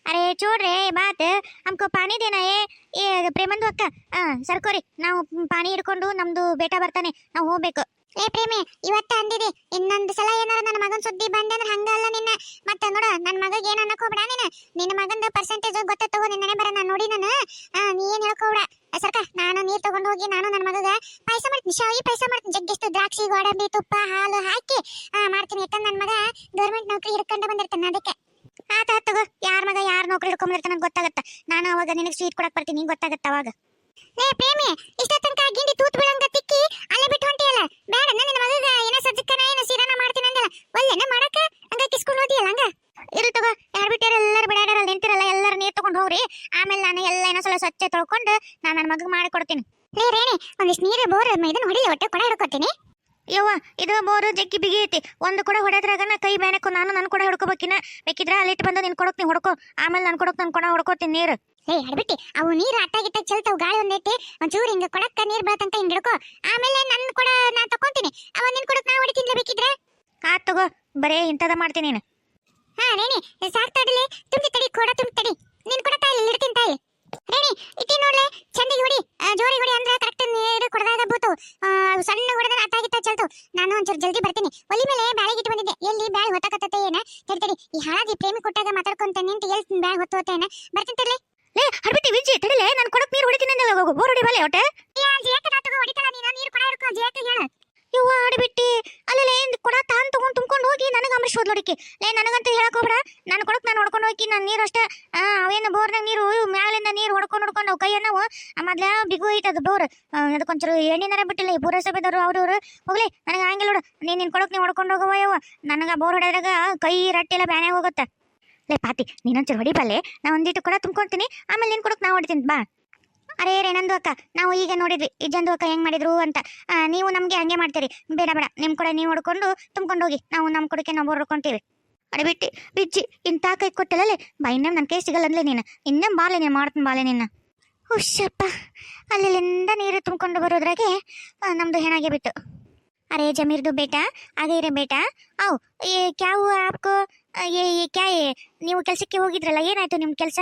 ಅರೆ, ಚೂಡ್ರಿ ಬಾತ್. ಅಮ್ಕೋ ಪಾನಿ ದೇನಾ, ಏ ಪ್ರೇಮಂದು ಅಕ್ಕ. ಹಾಂ ಸರ್ಕೋರಿ, ನಾವು ಪಾಣಿ ಹಿಡ್ಕೊಂಡು ನಮ್ಮದು ಬೇಟ ಬರ್ತಾನೆ, ನಾವು ಹೋಗ್ಬೇಕು. ಏ ಪ್ರೇಮಿ, ಇವತ್ತ ಅಂದಿದಿ. ಇನ್ನೊಂದು ಸಲ ಏನಾರ ನನ್ನ ಮಗನ್ ಸುದ್ದಿ ಬಂದೆ ಅಂದ್ರೆ ಹಂಗಲ್ಲ ನಿನ್ನ. ಮತ್ತೆ ನೋಡು ನನ್ನ ಮಗಗೆ ಏನ್ ಅನ್ನಕೋಬೇಡ ನೀನು. ನಿನ್ನ ಮಗಂದು ಪರ್ಸೆಂಟೇಜ್ ಗೊತ್ತ ತಗೋ, ನಿನ್ನೆ ಬರ, ನಾನು ನೋಡಿ ನಾನು. ನೀ ಏನ್ ಹೇಳ್ಕೋಬೇಡ ಸರ್ಕ, ನಾನು ನೀರ್ ತಗೊಂಡು ಹೋಗಿ ನಾನು ನನ್ನ ಮಗಗ ಪಾಯಸ ಮಾಡ್ತೀನಿ. ಶಾವಿ ಪಾಯಸ ಮಾಡ್ತೀನಿ. ಜಗ್ಗಿಷ್ಟು ದ್ರಾಕ್ಷಿ, ಗೋಡಂಬಿ, ತುಪ್ಪ, ಹಾಲು ಹಾಕಿ ಮಾಡ್ತೀನಿ. ಯಾಕಂದ್ರೆ ನನ್ನ ಮಗ ಗೌರ್ಮೆಂಟ್ ನೌಕರಿ ಹಿಡ್ಕೊಂಡು ಬಂದಿರ್ತಾನೆ ಅದಕ್ಕೆ. ಆತ ತಗೋ. ಯಾರ ಮಗ, ಯಾರ ನೌಕರಿ ಹಿಡ್ಕೊಂಬಂದಿರ್ತಾನ ಗೊತ್ತಾಗತ್ತ. ನಾನು ಅವಾಗ ನಿನಗೆ ಸ್ವೀಟ್ ಕೊಡಕ್ ಬರ್ತೀನಿ ಗೊತ್ತಾಗತ್ತ ಅವಾಗ. ಲೇ ಪ್ರೇಮಿ ಇಷ್ಟ ತನಕ ಗಿಂಡಿ ತೂತ್ ಬಿಡಂಗ ತಿಕ್ಕಿ ಅಲ್ಲೇ ಬಿಟ್ಟು ಹೊಂಟಿಯಲ್ಲ ಬೇಡ ನಿನ್ನ ಮಗಗ ಏನೋ ಸಜ್ಜಕ್ಕನ ಏನೋ ಸೀರನ ಮಾಡ್ತೀನಿ ಅಂದಲ್ಲ ಒಲ್ಲೆನ ಮಾಡಕ ಹಂಗ ಕಿಸ್ಕೊಂಡು ಹೋದಿಯಲ್ಲ ಹಂಗ ಇರು ತಗೋ ಯಾರು ಬಿಟ್ಟಾರ ಎಲ್ಲರೂ ಬಿಡಾಡಲ್ಲ ನಿಂತಿರಲ್ಲ ಎಲ್ಲರೂ ನೀರು ತಗೊಂಡು ಹೋಗ್ರಿ ಆಮೇಲೆ ನಾನು ಎಲ್ಲ ಏನೋ ಸಲ ಸ್ವಚ್ಛ ತೊಳ್ಕೊಂಡು ನಾನು ನನ್ನ ಮಗಗೆ ಮಾಡಿ ಕೊಡ್ತೀನಿ ಲೇ ರೇಣಿ ಒಂದಿಷ್ಟು ನೀರು ಬೋರ್ ಇದನ್ನ ಹೊಡಿಲಿ ಒಟ್ಟೆ ಕೊಡ ಹಿಡ್ಕೊತೀನಿ ಇದು ಬೋರು ಜಗ್ಗಿ ಬಿಗಿ ಐತಿ. ಒಂದು ಕೂಡ ಹೊಡೆದ್ರಾಗನ ಕೈ ಬ್ಯಾನಕ್ಕು ನಾನು ನನ್ನ ಕೂಡ ಹುಡ್ಕೋಬೇಕಿನ ಬೇಕಿದ್ರೆ ಅಲ್ಲಿ ಬಂದು ನಿನ್ ಕೊಡಕ್ ನೀ ಹೊಡ್ಕೋ. ಆಮೇಲೆ ನಾನು ಕೊಡಕ್ ನಾನು ಕೊಡ ಹೊಡ್ಕೋತೀನಿ ನೀರು. ಏ ಹಡ್ಬಿಟ್ಟಿ ಅವು ನೀರು ಅಟ್ಟಾಗಿಟ್ಟ ಚೆಲ್ತಾವ್ ಗಾಳಿ ಒಂದೈತಿ ಒಂಚೂರು ಹಿಂಗ ಕೊಡಕ್ಕ ನೀರ್ ಬೀಳತಂಕ ಹಿಂಗ ಹಿಡ್ಕೋ. ಆಮೇಲೆ ನನ್ನ ಕೂಡ ನಾ ತಕೊಂತೀನಿ ಅವ ನಿನ್ ಕೊಡಕ್ ನಾ ಹೊಡಿತೀನಿ ಬೇಕಿದ್ರೆ. ಆ ತಗೋ. ಬರೇ ಇಂಥದ ಮಾಡ್ತೀನಿ ನೀನು. ಹಾ ರೇಣಿ ಸಾಕ್ ತಡಿಲಿ. ತುಂಬಿ ತಡಿ ಕೊಡ ತುಂಬಿ ತಡಿ. ನಿನ್ ಕೂಡ ತಾಯಿ ಇಡ್ತೀನಿ ತಾಯಿ. ರೇಣಿ ಇಟ್ಟಿ ನೋಡ್ಲೆ ಚಂದಿಗೆ ಹೊಡಿ. ಜೋರಿ ಹೊಡಿ ಅಂದ್ರೆ ಕರೆಕ್ಟ್ ನೀರು ಕೊಡದಾಗ ಬೂತು. ಸಣ್ಣ ಹೊಡೆದ್ರೆ ಚೆಲ್ತಾವ್ ನಾನು ಒಂಚೂರು ಜಲ್ದಿ ಬರ್ತೀನಿ. ಒಲಿ ಮೇಲೆ ಬ್ಯಾಳಿಗೆ ಇಟ್ಟು ಬಂದಿದ್ದೆ. ಎಲ್ಲಿ ಬ್ಯಾಳಿ ಹೊತ್ತಕತ್ತೆ ಏನ? ತಡಿ ತಡಿ. ಈ ಹಾಳಾಗಿ ಪ್ರೇಮಿ ಕೊಟ್ಟಾಗ ಮಾತಾಡ್ಕೊಂತ ನಿಂತು ಎಲ್ಲಿ ಬ್ಯಾಳಿ ಹೊತ್ತು ಹೋತೇನ? ಬರ್ತೀನಿ ತಡ್ಲಿ. ಲೇ ಹರ್ಬಿಟ್ಟಿ ವಿಜ್ಜಿ ತಡಿಲೆ. ನಾನು ಕೊಡಕ್ ನೀರು ಹೊಡಿತೀನಿ ಬೋರ್ ಹೊಡಿ ಬಲೆ ಒಟ್ಟೆ ತಗೋ ಹೊಡಿತಲ್ಲ ನೀನು. ನೀರು ಕೊಡ ಹಿಡ್ಕೊ. ಜೇಕ ಹೇಳು. ಯವ್ವ ಆಡಿಬಿಟ್ಟಿ. ಅಲ್ಲೇ ಕೊಡ ತಾನ್ ತಗೊಂಡ್ ತುಂಬ್ಕೊಂಡು ಹೋಗಿ ನನಗೆ ಅಂಬರೀಶ್ ನೋಡಿಕೆ ಲೇ, ನನಗಂತ ಹೇಳಕ್ ಹೋಗ್ಬೇಡ. ನಾನು ಕೊಡಕ್ ನಾನು ಹೊಡ್ಕೊಂಡು ಹೋಗಿ ನಾನು ನೀರು ಅಷ್ಟೇ. ಅವೇನು ಬೋರ್ನಾಗ ನೀರು ಮ್ಯಾಲಿಂದ ನೀರು ಹೊಡ್ಕೊಂಡು ಹೊಡ್ಕೊಂಡು ಅವು ಕೈಯ ನಾವು ಮೊದ್ಲ ಬಿಗು ಐತದ ಬೋರ್. ಅದಕ್ಕೊಂಚೂರು ಎಣ್ಣಿನಾರ ಬಿಟ್ಟಿಲ್ಲ, ಈ ಅವ್ರು ಅವ್ರವ್ರು ಹೋಗ್ಲಿ, ನನಗೆ ಹಂಗಿಲ್ಲ ನೋಡು. ನೀನು ನಿನ್ ಕೊಡಕ್ ನೀವು ಹೊಡ್ಕೊಂಡು ಹೋಗವ ಯವ್ವ. ನನಗೆ ಬೋರ್ ಹೊಡೆದಾಗ ಕೈ ರಟ್ಟಿಲ್ಲ ಬ್ಯಾನೆ ಹೋಗುತ್ತೆ. ಲೇ, ಪಾತಿ, ನೀನೊಂಚೂರು ಹೊಡಿಬಲ್ಲೆ. ನಾ ಒಂದಿಟ್ಟು ಕೊಡ, ತುಂಬ್ಕೊಂತೀನಿ. ಆಮೇಲೆ ನೀನು ಕೊಡಕ್ ನಾ ಹೊಡಿತೀನಿ, ಬಾ. ಅರೇ ರೇನಂದು ಅಕ್ಕ. ನಾವು ಈಗ ನೋಡಿದ್ವಿ. ಇಜ್ಜಂದು ಅಕ್ಕ ಹೆಂಗೆ ಮಾಡಿದ್ರು ಅಂತ. ನೀವು ನಮಗೆ ಹಂಗೆ ಮಾಡ್ತೀರಿ. ಬೇಡ ಬೇಡ. ನಿಮ್ಮ ಕಡೆ ನೀವು ಹೊಡ್ಕೊಂಡು ತುಂಬ್ಕೊಂಡು ಹೋಗಿ. ನಾವು ನಮ್ಮ ಕೊಡಕ್ಕೆ ನಾವು ಹೊಡ್ಕೊಂತೀವಿ. ಅಡಬಿಟ್ಟು ಬಿಜ್ಜಿ, ಇಂಥ ಕೈ ಕೊಟ್ಟಲ್ಲೇ ಬಾ ಇನ್ನೇಮ್ ನನ್ನ ಕೈ ಸಿಗಲ್ಲ ಅಂದ್ಲೇ ನೀನು. ಇನ್ನೇ ಬಾಲೆ ನೀನು ಮಾಡ್ತೀನಿ, ಬಾಲೆ ನಿನ್ನ ಹುಷಪ್ಪ ಅಲ್ಲಿಂದ ನೀರು ತುಂಬಿಕೊಂಡು ಬರೋದ್ರಾಗೆ ನಮ್ಮದು ಹೆಣಾಗೆ ಬಿಟ್ಟು ಅರೆ ಜಮೀರ್ದು ಬೇಟ, ಅದೇ ಇರೋ ಬೇಟ. ಅವು ಏ ಕ್ಯಾವು ಆಪ್ಕೋ ಏ ಕ್ಯಾ ನೀವು ಕೆಲಸಕ್ಕೆ ಹೋಗಿದ್ರಲ್ಲ, ಏನಾಯ್ತು ನಿಮ್ಮ ಕೆಲಸ?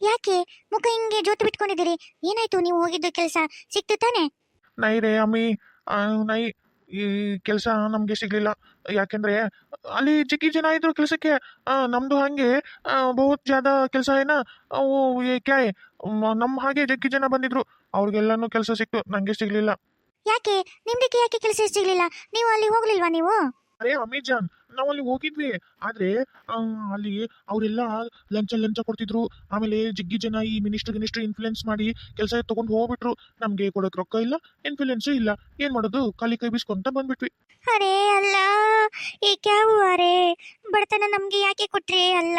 ಯಾಕೆ? ಮುಖ ಹಿಂಗೆ ಜೋತು ಬಿಟ್ಕೊಂಡಿದ್ದೀರಿ. ಏನಾಯ್ತು? ನೀವು ಹೋಗಿದ್ದು ಕೆಲಸ ಸಿಕ್ತು ತಾನೆ ನೈ ರೇ ಅಮ್ಮಿ ನೈ ಈ ಕೆಲಸ ನಮಗೆ ಸಿಗ್ಲಿಲ್ಲ. ಯಾಕೆಂದ್ರೆ ಅಲ್ಲಿ ಜಿಗ್ಗಿ ಜನ ಇದ್ರು ಕೆಲಸಕ್ಕೆ. ನಮ್ದು ಹಾಗೆ ಬಹುತ್ ಜಾದ ಕೆಲಸ ಏನ ಅವು ಏಕೆ ನಮ್ಮ ಹಾಗೆ ಜಗ್ಗಿ ಜನ ಬಂದಿದ್ರು. ಅವ್ರಿಗೆಲ್ಲನೂ ಕೆಲಸ ಸಿಕ್ತು. ನನಗೆ ಸಿಗ್ಲಿಲ್ಲ. ಯಾಕೆ? ನಿಮ್ದಕ್ಕೆ ಯಾಕೆ ಕೆಲಸ ಸಿಗ್ಲಿಲ್ಲ? ನೀವು ಅಲ್ಲಿ ಹೋಗ್ಲಿಲ್ವಾ ನೀವು? ಅರೇ ಅಮೆಜಾನ್. ನಾವು ಅಲ್ಲಿ ಹೋಗಿದ್ವಿ. ಆದ್ರೆ ಅಲ್ಲಿ ಅವರೆಲ್ಲ ಲಂಚ ಲಂಚ ಕೊಡ್ತಿದ್ರು. ಆಮೇಲೆ ಜಗ್ಗಿ ಜನ ಈ ಮಿನಿಸ್ಟರ್, ಗಿನಿಸ್ಟರ್ ಇನ್ಫ್ಲುಯೆನ್ಸ್ ಮಾಡಿ ಕೆಲಸ ತೊಗೊಂಡು ಹೋಗ್ಬಿಟ್ರು. ನಮಗೆ ಕೊಡಕ್ ರೊಕ್ಕ ಇಲ್ಲ ಇನ್ಫ್ಲುಯೆನ್ಸೂ ಇಲ್ಲ. ಏನ್ ಮಾಡೋದು? ಖಾಲಿ ಕೈ ಬಿಸ್ಕೊಂತ ಬಂದ್ಬಿಟ್ವಿ. ಅರೇ ಅಲ್ಲ ಈ ಕ್ಯಾವು ಅರೆ? ಬಡತನ ನಮ್ಗೆ ಯಾಕೆ ಕೊಟ್ರಿ ಅಲ್ಲ?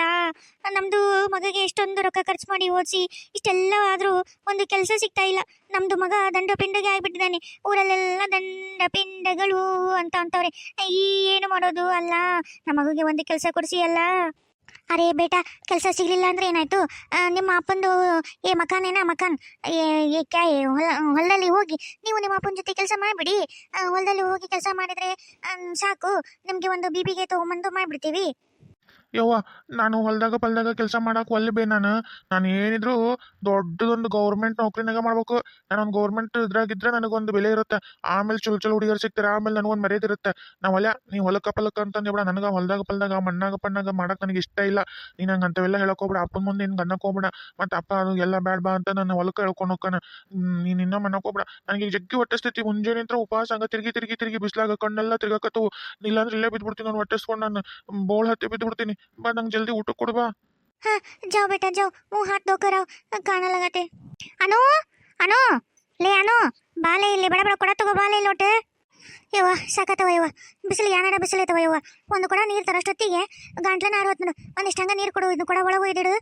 ನಮ್ದು ಮಗಗೆ ಎಷ್ಟೊಂದು ರೊಕ್ಕ ಖರ್ಚು ಮಾಡಿ ಓದಿಸಿ ಇಷ್ಟೆಲ್ಲ ಆದ್ರೂ ಒಂದು ಕೆಲಸ ಸಿಗ್ತಾ ಇಲ್ಲ. ನಮ್ದು ಮಗ ದಂಡ ಪಿಂಡಗೆ ಆಗ್ಬಿಟ್ಟಿದ್ದಾನೆ. ಊರಲ್ಲೆಲ್ಲ ದಂಡ ಪಿಂಡಗಳು ಅಂತ ಅಂತವ್ರೆ. ಈ ಏನು ಮಾಡೋದು ಅಲ್ಲ? ನಮ್ಮ ಮಗುಗೆ ಒಂದು ಕೆಲಸ ಕೊಡಿಸಿ ಅಲ್ಲ? ಅರೇ ಬೇಟಾ, ಕೆಲಸ ಸಿಗ್ಲಿಲ್ಲ ಅಂದ್ರೆ ಏನಾಯ್ತು? ನಿಮ್ಮ ಅಪ್ಪಂದು, ಏ ಮಕಾನೇನಾ ಮಕಾನ್? ಏ ಕ್ಯಾ ಹೊಲ, ಹೊಲದಲ್ಲಿ ಹೋಗಿ, ನೀವು ನಿಮ್ಮ ಅಪ್ಪನ ಜೊತೆ ಕೆಲಸ ಮಾಡಿಬಿಡಿ. ಹೊಲದಲ್ಲಿ ಹೋಗಿ ಕೆಲಸ ಮಾಡಿದ್ರೆ ಸಾಕು, ನಿಮಗೆ ಒಂದು ಬಿಬಿಗೆ ತಗೊಂಬಂದು ಮಾಡ್ಬಿಡ್ತೀವಿ. ಯವ್ವ, ನಾನು ಹೊಲ್ದಾಗ ಪಲ್ದಾಗ ಕೆಲಸ ಮಾಡಕ್ಕೆ ಒಲ್ಲೆ ಬೇ ನಾನು. ನಾನು ಏನಿದ್ರು ದೊಡ್ಡದೊಂದು ಗೌರ್ಮೆಂಟ್ ನೌಕರಿನಾಗ ಮಾಡ್ಬೇಕು. ನಾನೊಂದು ಗೌರ್ಮೆಂಟ್ ಇದ್ರಾಗಿದ್ರೆ ನನಗೊಂದು ಬೆಲೆ ಇರುತ್ತೆ. ಆಮೇಲೆ ಚಲೋ ಚಲೋ ಹುಡುಗರು ಸಿಗ್ತಾರೆ, ಆಮೇಲೆ ನನಗೊಂದು ಮರ್ಯಾದೆ ಇರುತ್ತೆ. ನಾವು ಹೊಲ ನೀವು ಹೊಲಕ್ಕ ಪಲಕ್ಕ ಅಂತಂದು ನನಗೆ ಹೊಲ್ದಾಗ ಪಲ್ದಾಗ, ಮಣ್ಣಾಗ ಪಣ್ಣಾಗ ಮಾಡಕ್ಕೆ ನನಗೆ ಇಷ್ಟ ಇಲ್ಲ. ನೀನು ನಂಗೆ ಅಂಥವೆಲ್ಲ ಹೇಳಕ್ ಹೋಗ್ಬೇಡ. ಅಪ್ಪನ ಮುಂದೆ ನಿನ್ಗೆ ಅನ್ನಕ್ಕೆ ಹೋಗ್ಬೇಡ. ಮತ್ತು ಅಪ್ಪ ಅದು ಎಲ್ಲ ಬ್ಯಾಡ್ ಬಾ ಅಂತ ನನ್ನ ಹೊಲಕ್ಕೆ ಹೇಳ್ಕೊಂಡು ಹೋಗ್ತಾನ. ನೀನು ಇನ್ನೂ ಮನ್ನಕ್ ಹೋಗ್ಬೇಡ. ನನಗೆ ಜಗ್ಗಿ ಹೊಟ್ಟೆಸ್ತೈತಿ ಮುಂಜಾನೆ ಅಂತ ಉಪವಾಸ ಹಂಗೆ ತಿರುಗಿ ತಿರುಗಿ ತಿರುಗಿ ಬಿಸಿಲಾಗ ಕಣ್ಣೆಲ್ಲ ತಿರ್ಗಾಕತ್ತವು. ಇಲ್ಲಾಂದ್ರೆ ಇಲ್ಲೇ ಬಿದ್ದುಬಿಡ್ತೀನಿ ನಾನು ಹೊಟ್ಟೆಸ್ಕೊಂಡು ನಾನು. ಬೋಳ್ ಹತ್ತಿ ಬಿದ್ದುಬಿಡ್ತೀನಿ बा जल्दी उठो कुड़वा हाँ, जाओ बेटा, जाओ। मुँह हाथ धो कर गाना लगाते। अनु अनु, ले अनु, बाले ले बड़ा बड़ा कुड़ा तो बाले लोटे। ಯವ್ವ, ಸಾಕತ್ತವ ಯವ್ವ. ಬಿಸಿಲು ಯಾನಡ ಬಿಸಿಲು ಐತವ ಯವ್ವ. ಒಂದು ಕೊಡ ನೀರು ತರಷ್ಟೊತ್ತಿಗೆ ಗಂಟ್ಲನ ಆರೋತ್ ನೋಡು ಒಂದಿಷ್ಟು ಹಂಗ ನೀರು ಕೊಡು ಇದು ಕೊಡ ಒಳಗೆ ಒಯ್ದಿಡು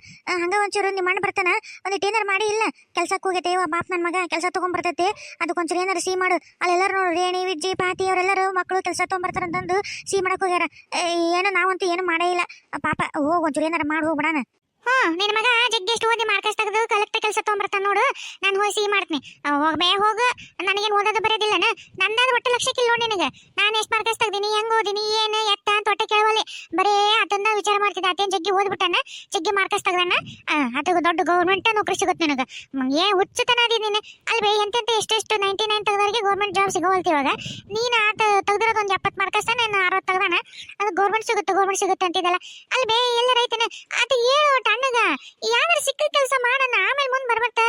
ಹಂಗೆ ಒಂಚೂರು ನಿಮ್ಮ ಮಣ್ಣು ಬರ್ತಾನ. ಒಂದಿಟ್ಟು ಏನಾರು ಮಾಡಿ ಇಲ್ಲ. ಕೆಲ್ಸಕ್ಕೆ ಹೋಗೈತೆ ಯವ್ವ ಬಾಪ್ ನನ್ನ ಮಗ ಕೆಲಸ ತೊಗೊಂಬರ್ತೈತೆ. ಅದಕ್ಕೊಂಚೂರು ಏನಾರು ಸಿಹಿ ಮಾಡು. ಅಲ್ಲೆಲ್ಲರೂ ನೋಡು, ರೇಣಿ, ವಿಜ್ಜಿ, ಪಾತಿ ಅವರೆಲ್ಲರೂ ಮಕ್ಕಳು ಕೆಲಸ ತೊಗೊಂಬರ್ತಾರಂತಂದು ಸಿಹಿ ಮಾಡಕ್ಕೆ ಹೋಗ್ಯಾರ. ಏನು ನಾವಂತೂ ಏನು ಮಾಡೇ ಇಲ್ಲ. ಪಾಪ, ಹೋಗಿ ಒಂಚೂರು ಏನಾರು ಮಾಡಿ ಹೋಗ್ಬಿಡಣ ಹ್ಮ್ ನಿನ್ ಮಗ ಜಗ್ಗಿ ಎಷ್ಟು ಓದಿ ಮಾರ್ಕಸ್ ತೆಗೆದು ಕಲೆಕ್ಟರ್ ಕೆಲಸ ತೊಗೊಂಬರ್ತಾನ ನೋಡು. ನಾನು ಹೋಗಿ ಸಿಹಿ ಮಾಡ್ತೀನಿ. ಹೋಗ್ಬೇ ಹೋಗು ನನಗೇನು ಓದೋದು ಬರೋದಿಲ್ಲನ? ನಂದಾದ ಒಟ್ಟು ಲಕ್ಷಕ್ಕಿಲ್ಲ ನೋಡಿ ನಿನಗೆ. ನಾನು ಎಷ್ಟು ಮಾರ್ಕಸ್ ತೆಗ್ದೀನಿ, ಹೆಂಗ್ ಓದಿನಿ, ಏನು, ಎತ್ತ ಅಂತ ಹೊಟ್ಟೆ ಕೇಳುವಲ್ಲಿ. ಬರೇ ಅದನ್ನ ವಿಚಾರ ಮಾಡ್ತಿದ್ದೆ. ಅದೇನು ಜಗ್ಗಿ ಓದ್ಬಿಟ್ಟಾನ? ಜಗ್ಗಿ ಮಾರ್ಕಸ್ ತೆಗ್ದಾನ? ಅದು ದೊಡ್ಡ ಗೌರ್ಮೆಂಟ್ ನೌಕರಿ ಸಿಗುತ್ತೆ ನಿನಗೆ. ಏ, ಹುಚ್ಚತನ ಅದಿ ನೀನು. ಅಲ್ಲಿ ಬೇ, ಎಂತೆಂತ ಎಷ್ಟೆಷ್ಟು ನೈಂಟಿ ನೈನ್ ತೆಗ್ದವರಿಗೆ ಗೌರ್ಮೆಂಟ್ ಜಾಬ್ ಸಿಗೋವಲ್ತಿ ಇವಾಗ. ನೀನು ಆತ ತೆಗ್ದಿರೋದು ಒಂದು ಎಪ್ಪತ್ತು ಮಾರ್ಕಸ್ ನಾನು ಅರವತ್ತು ತೆಗ್ದಾನ? ಅದು ಗೌರ್ಮೆಂಟ್ ಸಿಗುತ್ತೆ ಗೌರ್ಮೆಂಟ್ ಸಿಗುತ್ತೆ ಅಂತಿದ್ದಲ್ಲ. ಅಲ್ಲಿ ಬೇ, ಎಲ್ಲ ರೈತನ. ಅದು ಹೇಳು ಟಣ್ಣಗ ಯಾವ್ದಾರು ಸಿಕ್ಕ ಕೆಲಸ ಮಾಡೋಣ, ಆಮೇಲೆ ಮುಂದೆ ಬರ್ಬೇಕ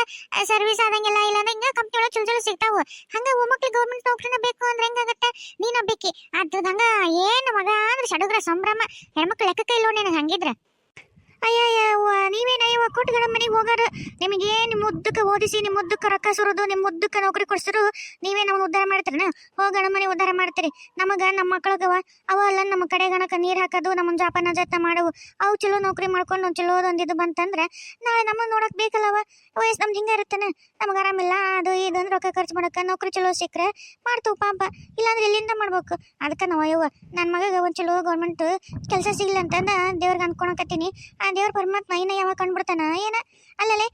ಸರ್ವಿಸ್ ಆದಂಗೆಲ್ಲ ಇಲ್ಲ ಅಂದ್ರೆ ಹಿಂಗ ಕಂಪ್ನಿ ಒಳಗೆ ಚಲೋ ಚಲೋ ಸಿಗ್ತಾವು. ಹಂಗ ಒಮ್ಮಕ್ಳು ಗೌರ್ಮೆಂಟ್ ನೌಕರಿನ ಬೇಕು ಅಂದ್ರೆ ಹೆಂಗಾಗತ್ತೆ? ನೀನ ಬೇಕಿ ಅದ್ರದ್ ಹಂಗ ಏನು ಮಗ ಅಂದ್ರೆ ಸಡಗ್ರ ಸಂಭ್ರಮ. ಹೆಣ್ಮಕ್ಳು ಲೆಕ್ಕಕ್ಕೆ ಇಲ್ಲೋ ನಿನಗೆ ಹಂಗಿದ್ರ? ಅಯ್ಯಯ್ಯವ್ವ ನೀವೇನ ಇವ ಕೊಟ್ಟಗಡ ಮನೆಗೆ ಹೋಗಾರ ನಿಮಗೆ ನಿಮ್ಮ ಮುದ್ದಕ್ಕೆ ಓದಿಸಿ, ನಿಮ್ಮ ಮುದ್ದಕ್ಕೆ ರೊಕ್ಕ ಸುರೋದು, ನಿಮ್ಮ ಮುದ್ದಕ್ಕೆ ನೌಕರಿ ಕೊಡ್ಸಿರು? ನೀವೇ ನಮ್ಮನ್ನ ಉದ್ಧಾರ ಮಾಡ್ತೀರನ? ಹೋಗಣ ಮನೆ ಉದ್ಧಾರ ಮಾಡ್ತೀರಿ. ನಮಗೆ, ನಮ್ಮ ಮಕ್ಕಳಿಗವ. ಅವ ಅಲ್ಲ, ನಮ್ಮ ಕಡೆ ಗಣಕ ನೀರು ಹಾಕೋದು ನಮ್ಮ ಜಾಪನ ಜತ್ತ ಮಾಡವು. ಅವು ಚಲೋ ನೌಕರಿ ಮಾಡ್ಕೊಂಡು ಚಲೋ ಒಂದಿದು ಬಂತಂದ್ರೆ, ನಾಳೆ ನಮಗೆ ನೋಡಕ್ ಬೇಕಲ್ಲವ? ವಯಸ್ಸು ನಮ್ದು ಹಿಂಗೆ ಇರುತ್ತಾನೆ? ನಮಗೆ ಆರಾಮಿಲ್ಲ, ಅದು ಇದು ಅಂದ್ರೆ ರೊಕ್ಕ ಖರ್ಚು ಮಾಡಕ್ಕೆ ನೌಕರಿ ಚಲೋ ಸಿಕ್ಕರೆ ಮಾಡ್ತೇವೆ ಪಾಪ. ಇಲ್ಲಾಂದ್ರೆ ಎಲ್ಲಿಂದ ಮಾಡ್ಬೇಕು? ಅದಕ್ಕೆ ನಾವು ಅಯ್ಯವ್ವ ನನ್ನ ಮಗಗೆ ಒಂದು ಚಲೋ ಗೌರ್ಮೆಂಟ್ ಕೆಲಸ ಸಿಗ್ಲಿ ಅಂತಂದ ದೇವ್ರಿಗೆ ಅನ್ಕೊಳಕತ್ತೀನಿ ದೇವ್ರ ಪರಮಾತ್ಮ ಇನ್ನ ಯಾವಾಗ ಕಂಡ್ಬಿಡ್ತಾನ? ಏನ ಅಲ್ಲಲೆ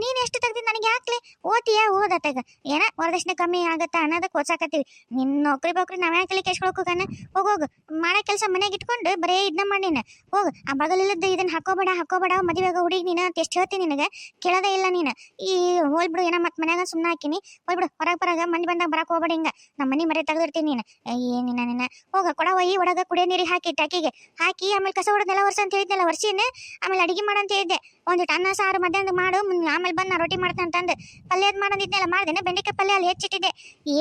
ನೀನು ಎಷ್ಟು ತೆಗ್ದು ನನಗೆ ಯಾಕ್ಲೆ? ಓದ್ತೀಯ? ಓದತ್ತಾಗ ಏನ, ವರದಕ್ಷಿಣೆ ಕಮ್ಮಿ ಆಗತ್ತಾ ಅನ್ನೋದಕ್ಕೆ ಓದ್ಸಾಕತ್ತೀವಿ. ನಿನ್ನ ನೌಕರಿ ಬೌಕರಿ ನಾವ್ ಯಾಕೆ ಹೋಗ ಹೋಗೋಗು ಮಾಡೋ ಕೆಲಸ ಮನೆಗೆ ಇಟ್ಕೊಂಡು ಬರೇ ಇದನ್ನ ಮಾಡಿನ ಹೋಗು, ಆ ಬಗಲಿಲ್ಲದ ಇದನ್ನ ಹಾಕೋಬೇಡ ಹಾಕೋಬೇಡ. ಮದುವೆಗ ಹುಡುಗಿ ನೀನು ಅಂತ ಎಷ್ಟು ಹೇಳ್ತೀನಿ ನಿನಗೆ? ಕೇಳೋದೇ ಇಲ್ಲ ನೀನು. ಈ ಹೋಲ್ಬಿಡು ಏನೋ ಮತ್ತೆ ಮನ್ಯಾಗ ಸುಮ್ಮನೆ ಹಾಕಿನಿ. ಹೋಗ್ಬಿಡು, ಹೊರಗೆ ಬರಾಗ, ಮಂದಿ ಬಂದಾಗ ಬರಕ್ ಹೋಗ್ಬೇಡ ಹಿಂಗ. ನಮ್ಮ ಮನೆ ಮರೆ ತೆಗೆದಿರ್ತೀನಿ ನೀನು. ಏನಿನ ನಿನ್ನ ಹೋಗ, ಕೊಡ ಒಯ್ಯಿ, ಒಡಗ, ಕುಡಿಯೋ ನೀರಿಗೆ ಹಾಕಿ, ಟ್ಯಾಕಿಗೆ. ಹಾಕಿ, ಆಮೇಲೆ ಕಸ ಹೊಡೆದೆಲ್ಲ ವರ್ಷ ಅಂತ ಹೇಳಿದ್ನಲ್ಲ ವರ್ಷಿನ ಆಮೇಲೆ ಅಡಿಗೆ ಮಾಡಂತ ಹೇಳಿದ್ದೆ. ಒಂದಿಟ್ಟು ಅನ್ನ ಸಾರು ಮಧ್ಯಾಹ್ನ ಮಾಡು ಆಮೇಲೆ ಬಂದು ನಾ ರೊಟ್ಟಿ ಮಾಡ್ತೇನೆ ಅಂತಂದು. ಪಲ್ಯದ ಮಾಡಂದಿದ್ನೆಲ್ಲ, ಮಾಡ್ದೇನೆ? ಬೆಂಡೆಕಾಯಿ ಪಲ್ಯ ಅಲ್ಲಿ ಹೆಚ್ಚಿಟ್ಟಿದ್ದೆ.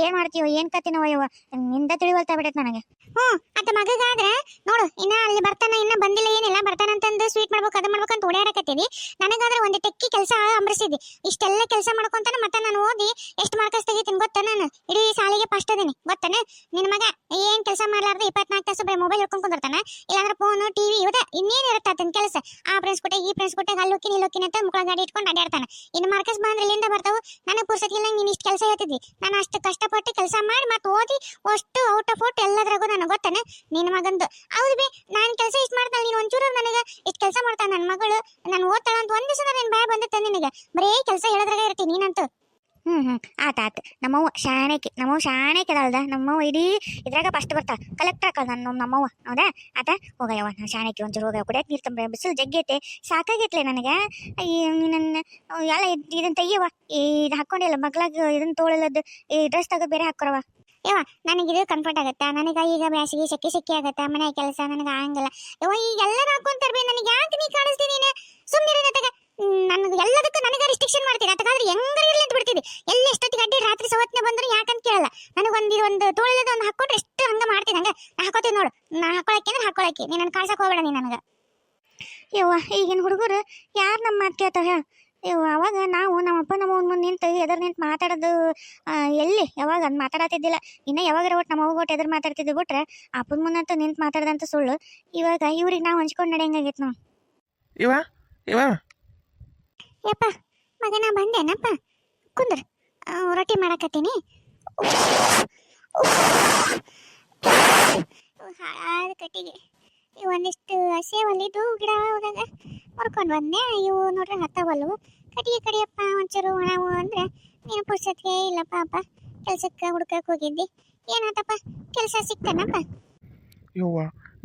ಏನ್ ಮಾಡ್ತೀವೋ ಏನ್ ಕತ್ತಿನೋ ಅಯ್ಯವ ನಿಂದ ತಿಳಿವಲ್ತಾ ಬಿಡೈತೆ ನನಗೆ. ಹ್ಮ್ ಅತ್ತ ಮಗಗಾದ್ರೆ, ನೋಡು, ಇನ್ನ ಅಲ್ಲಿ ಬರ್ತಾನ, ಇನ್ನ ಬಂದಿಲ್ಲ, ಏನಿಲ್ಲ ಬರ್ತಾನಂತಂದು ಸ್ವೀಟ್ ಮಾಡ್ಬೇಕು, ಅದು ಮಾಡ್ಬೇಕಂತ ಓಡಾಡಕತ್ತೀವಿ ನನಗಾದ್ರೆ ಒಂದು ಟೆಕ್ಕಿ ಕೆಲಸ ಅಂಬರಿಸಿದ್ದೆ. ಇಷ್ಟೆಲ್ಲ ಕೆಲಸ ಮಾಡ್ಕೊಂತಾನೆ, ಮತ್ತೆ ನಾನು ಓದಿ ಎಷ್ಟು ಮಾರ್ಕಸ್ ತೆಗಿತೀನಿ ಗೊತ್ತ ನಾನು? ಇಡೀ ಸಾಲಿಗೆ ಫಸ್ಟ್ ಅದೀನಿ ಗೊತ್ತಾನೆ ನಿನ್ನ ಮಗ, ಏನ್ ಕೆಲಸ ಮಾಡ್ಲಾರ್ದು ಇಪ್ಪತ್ನಾಲ್ಕು ತಾಸು ಬರೀ ಮೊಬೈಲ್ ಹಿಡ್ಕೊಂಡು ಕುಂದಿರ್ತಾನೆ? ಇಲ್ಲಾಂದ್ರೆ ಫೋನ್ ಟಿವಿ ಇವತ್ತೆ ಇನ್ನೇನ್ ಇರುತ್ತೆ ಆತನ ಕೆಲಸ? ಆ ಫ್ರೆಂಡ್ಸ್ ಕೊಟ್ಟೆ ಈ ಫ್ರೆಂಡ್ಸ್ ಕೊಟ್ಟೆ ಅಲ್ಲಿ ಇಲ್ಲಿ ಹೋಗ್ತೀನಿ ಅಂತ ಮುಕ್ಕಳ ಗಾಡಿ ಇಟ್ಕೊಂಡು ಅಡ್ಡಾಡ್ತಾನೆ ಇನ್ನು ಮಾರ್ಕಸ್ ಬಂದ್ರೆ ಇಲ್ಲಿಂದ ಬರ್ತಾವು? ನನಗೆ ಪುರ್ಸತಿಲ್ಲ ನೀನು ಇಷ್ಟು ಕೆಲಸ ಹೇಳ್ತಿದ್ದಿ. ನಾನು ಅಷ್ಟು ಕಷ್ಟಪಟ್ಟು ಕೆಲಸ ಮಾಡಿ ಮತ್ತೆ ಓದಿ ಅಷ್ಟು ಔಟ್ ಆಫ್ ಔಟ್ ಎಲ್ಲದ್ರಾಗೂ ನನಗೆ ಗೊತ್ತಾನೆ ನಿನ್ನ ಮಗಂದು. ಹೌದು ಬಿ, ನಾನು ಕೆಲಸ ಇಷ್ಟು ಮಾಡ್ತಾಳೆ ನೀನು ಒಂಚೂರು ನನಗೆ ಇಷ್ಟು ಕೆಲಸ ಮಾಡ್ತಾನೆ ನನ್ನ ಮಗಳು. ನಾನು ಓದ್ತಾಳ ಅಂತ ಒಂದು ದಿವಸ ಬಾಯ ಬಾಯ್ ಬಂದಿತ್ತೆ ನಿನಗೆ. ಬರೀ ಕೆಲಸ ಹೇಳೋದ್ರಾಗ ಇರ್ತೀನಿ ನೀನಂತೂ. ಹ್ಮ್ ಹ್ಞೂ ಆತ ಆತ. ನಮ್ಮವ್ವ ಶಾಣೆಕಿ ನಮ್ಮವ್ವ ಶಾಣೆಕಿ ಅದಲ್ದ ನಮ್ಮವ್ವ ಇಡೀ ಇದ್ರಾಗ ಫಸ್ಟ್ ಬರ್ತಾ ಕಲೆಕ್ಟರ್ ಹಾಕಲ್ ನನ್ನ ನಮ್ಮವ್ವ. ಹೌದಾ? ಆತ ಹೋಗಯ್ಯವ ನಾನು ಶಾಣೆಕಿ ಒಂಚೂರು ಹೋಗ ಕುಡಿಯಕ್ಕೆ ನೀರು ತಂಬ ಬಿಸಿಲು ಜಗ್ಗೈತೆ ಸಾಕಾಗೈತ್ಲೆ ನನಗೆ. ನನ್ನ ಎಲ್ಲ ಇದ್- ಇದನ್ನ ತೆಗಿಯವ ಇದು ಹಾಕೊಂಡಿಲ್ಲ ಮಗ್ಳಾಗ ಇದನ್ನ ತೋಳಲ್ಲದ ಈ ಡ್ರೆಸ್ ತಗೋ ಬೇರೆ ಹಾಕೋರವ ಯವ್ವ ಇದು ಕಂಫರ್ಟ್ ಆಗತ್ತಾ? ನನಗೆ ಈಗ ಬ್ಯಾಸಿಗೆ ಸೆಕೆ ಸೆಕೆ ಆಗತ್ತಾ? ಮನೆ ಕೆಲಸ, ನನಗೆ ಆಗಂಗಿಲ್ಲ. ಯವ್ವ ಈಗ ಎಲ್ಲರೂ ಹಾಕೊಂತಾರ ನನಗೆ ಯಾಕೆ ನೀ ಕಾಣಿಸ್ತೀನಿ ನೀನು? ಸುಮ್ಮನೆ ತಗ. ನನಗೆ ಎಲ್ಲದಕ್ಕೂ ನನಗೆ ರಿಸ್ಟ್ರಿಕ್ಷನ್ ಮಾಡ್ತೀನಿ ಅದಕ್ಕಾದ್ರೆ ಹೆಂಗಾರ ಇರ್ಲಿ ಅಂತ ಬಿಡ್ತೀವಿ ಎಲ್ಲಿ ಎಷ್ಟೊತ್ತಿಗೆ ಅಡ್ಡಿ, ರಾತ್ರಿ ಸವತ್ನೆ ಬಂದ್ರೆ ಯಾಕಂತ ಕೇಳಲ್ಲ. ನನಗೆ ಒಂದು ತೋಳಿದ ಒಂದು ಹಾಕೊಂಡ್ರೆ ಎಷ್ಟು ಹಂಗೆ ಮಾಡ್ತೀನಿ ಹಂಗೆ? ನಾ ಹಾಕೋತೀನಿ ನೋಡು. ನಾ ಹಾಕೊಳಕ್ಕೆ ಅಂದ್ರೆ ಹಾಕೊಳಕ್ಕೆ. ನೀನು ನನ್ನ ಕಾಳ್ಸಕ್ ಹೋಗ್ಬೇಡ ನೀನು ನನಗೆ. ಯವ್ವ, ಈಗಿನ ಹುಡುಗರು ಯಾರು ನಮ್ಮ ಮಾತು ಕೇಳ್ತಾವೆ ಹೇಳ ಅವಾಗ ನಾವು ನಮ್ಮ ಅವ್ನ ಮುಂದೆ ನಿಂತು ಎದುರು ನಿಂತು ಮಾತಾಡೋದು ಎಲ್ಲಿ? ಯಾವಾಗ? ಅದು ಮಾತಾಡತ್ತಿದ್ದಿಲ್ಲ. ಇನ್ನು ಯಾವಾಗಾರ ಒಟ್ಟು ನಮ್ಮ ಅವಾಗ ಒಟ್ಟು ಎದುರು ಮಾತಾಡ್ತಿದ್ದು ಬಿಟ್ರೆ ಅಪ್ಪನ ಮುಂದಂತೂ ನಿಂತು ಮಾತಾಡ್ದಂತ ಸುಳ್ಳು. ಇವಾಗ ಇವ್ರಿಗೆ ನಾವು ಹಂಚ್ಕೊಂಡು ನಡೆಯಂಗಾಗೈತೆ ನಾವು ಇವ ಇವ. ಯಪ್ಪ, ಮಗನ ಬಂದೇನಪ್ಪ. ಕುಂದ್ರ ರೊಟ್ಟಿ ಮಾಡಕತ್ತೀನಿ. ಹಾಳಾದ ಕಟ್ಟಿಗೆ. ಒಂದಿಷ್ಟು ಹಸೆ ಒಂದಿದ್ದು ಗಿಡ ಹೋದಾಗ ಮುರ್ಕೊಂಡು ಬಂದೆ. ಇವು ನೋಡ್ರಿ ಹತ್ತವಲ್ವು. ಕಟ್ಟಿಗೆ ಕಡಿಯಪ್ಪ, ಒಂಚೂರು ಒಣವು ಅಂದ್ರೆ ನೀನು ಪುರ್ಸತ್ಗೆ ಇಲ್ಲ ಪಾಪ ಕೆಲ್ಸಕ್ಕೆ ಹುಡ್ಕಕ್ಕೆ ಹೋಗಿದ್ದಿ. ಏನಾತಪ್ಪ? ಕೆಲಸ ಸಿಕ್ತನಪ್ಪ? ಯವ್ವ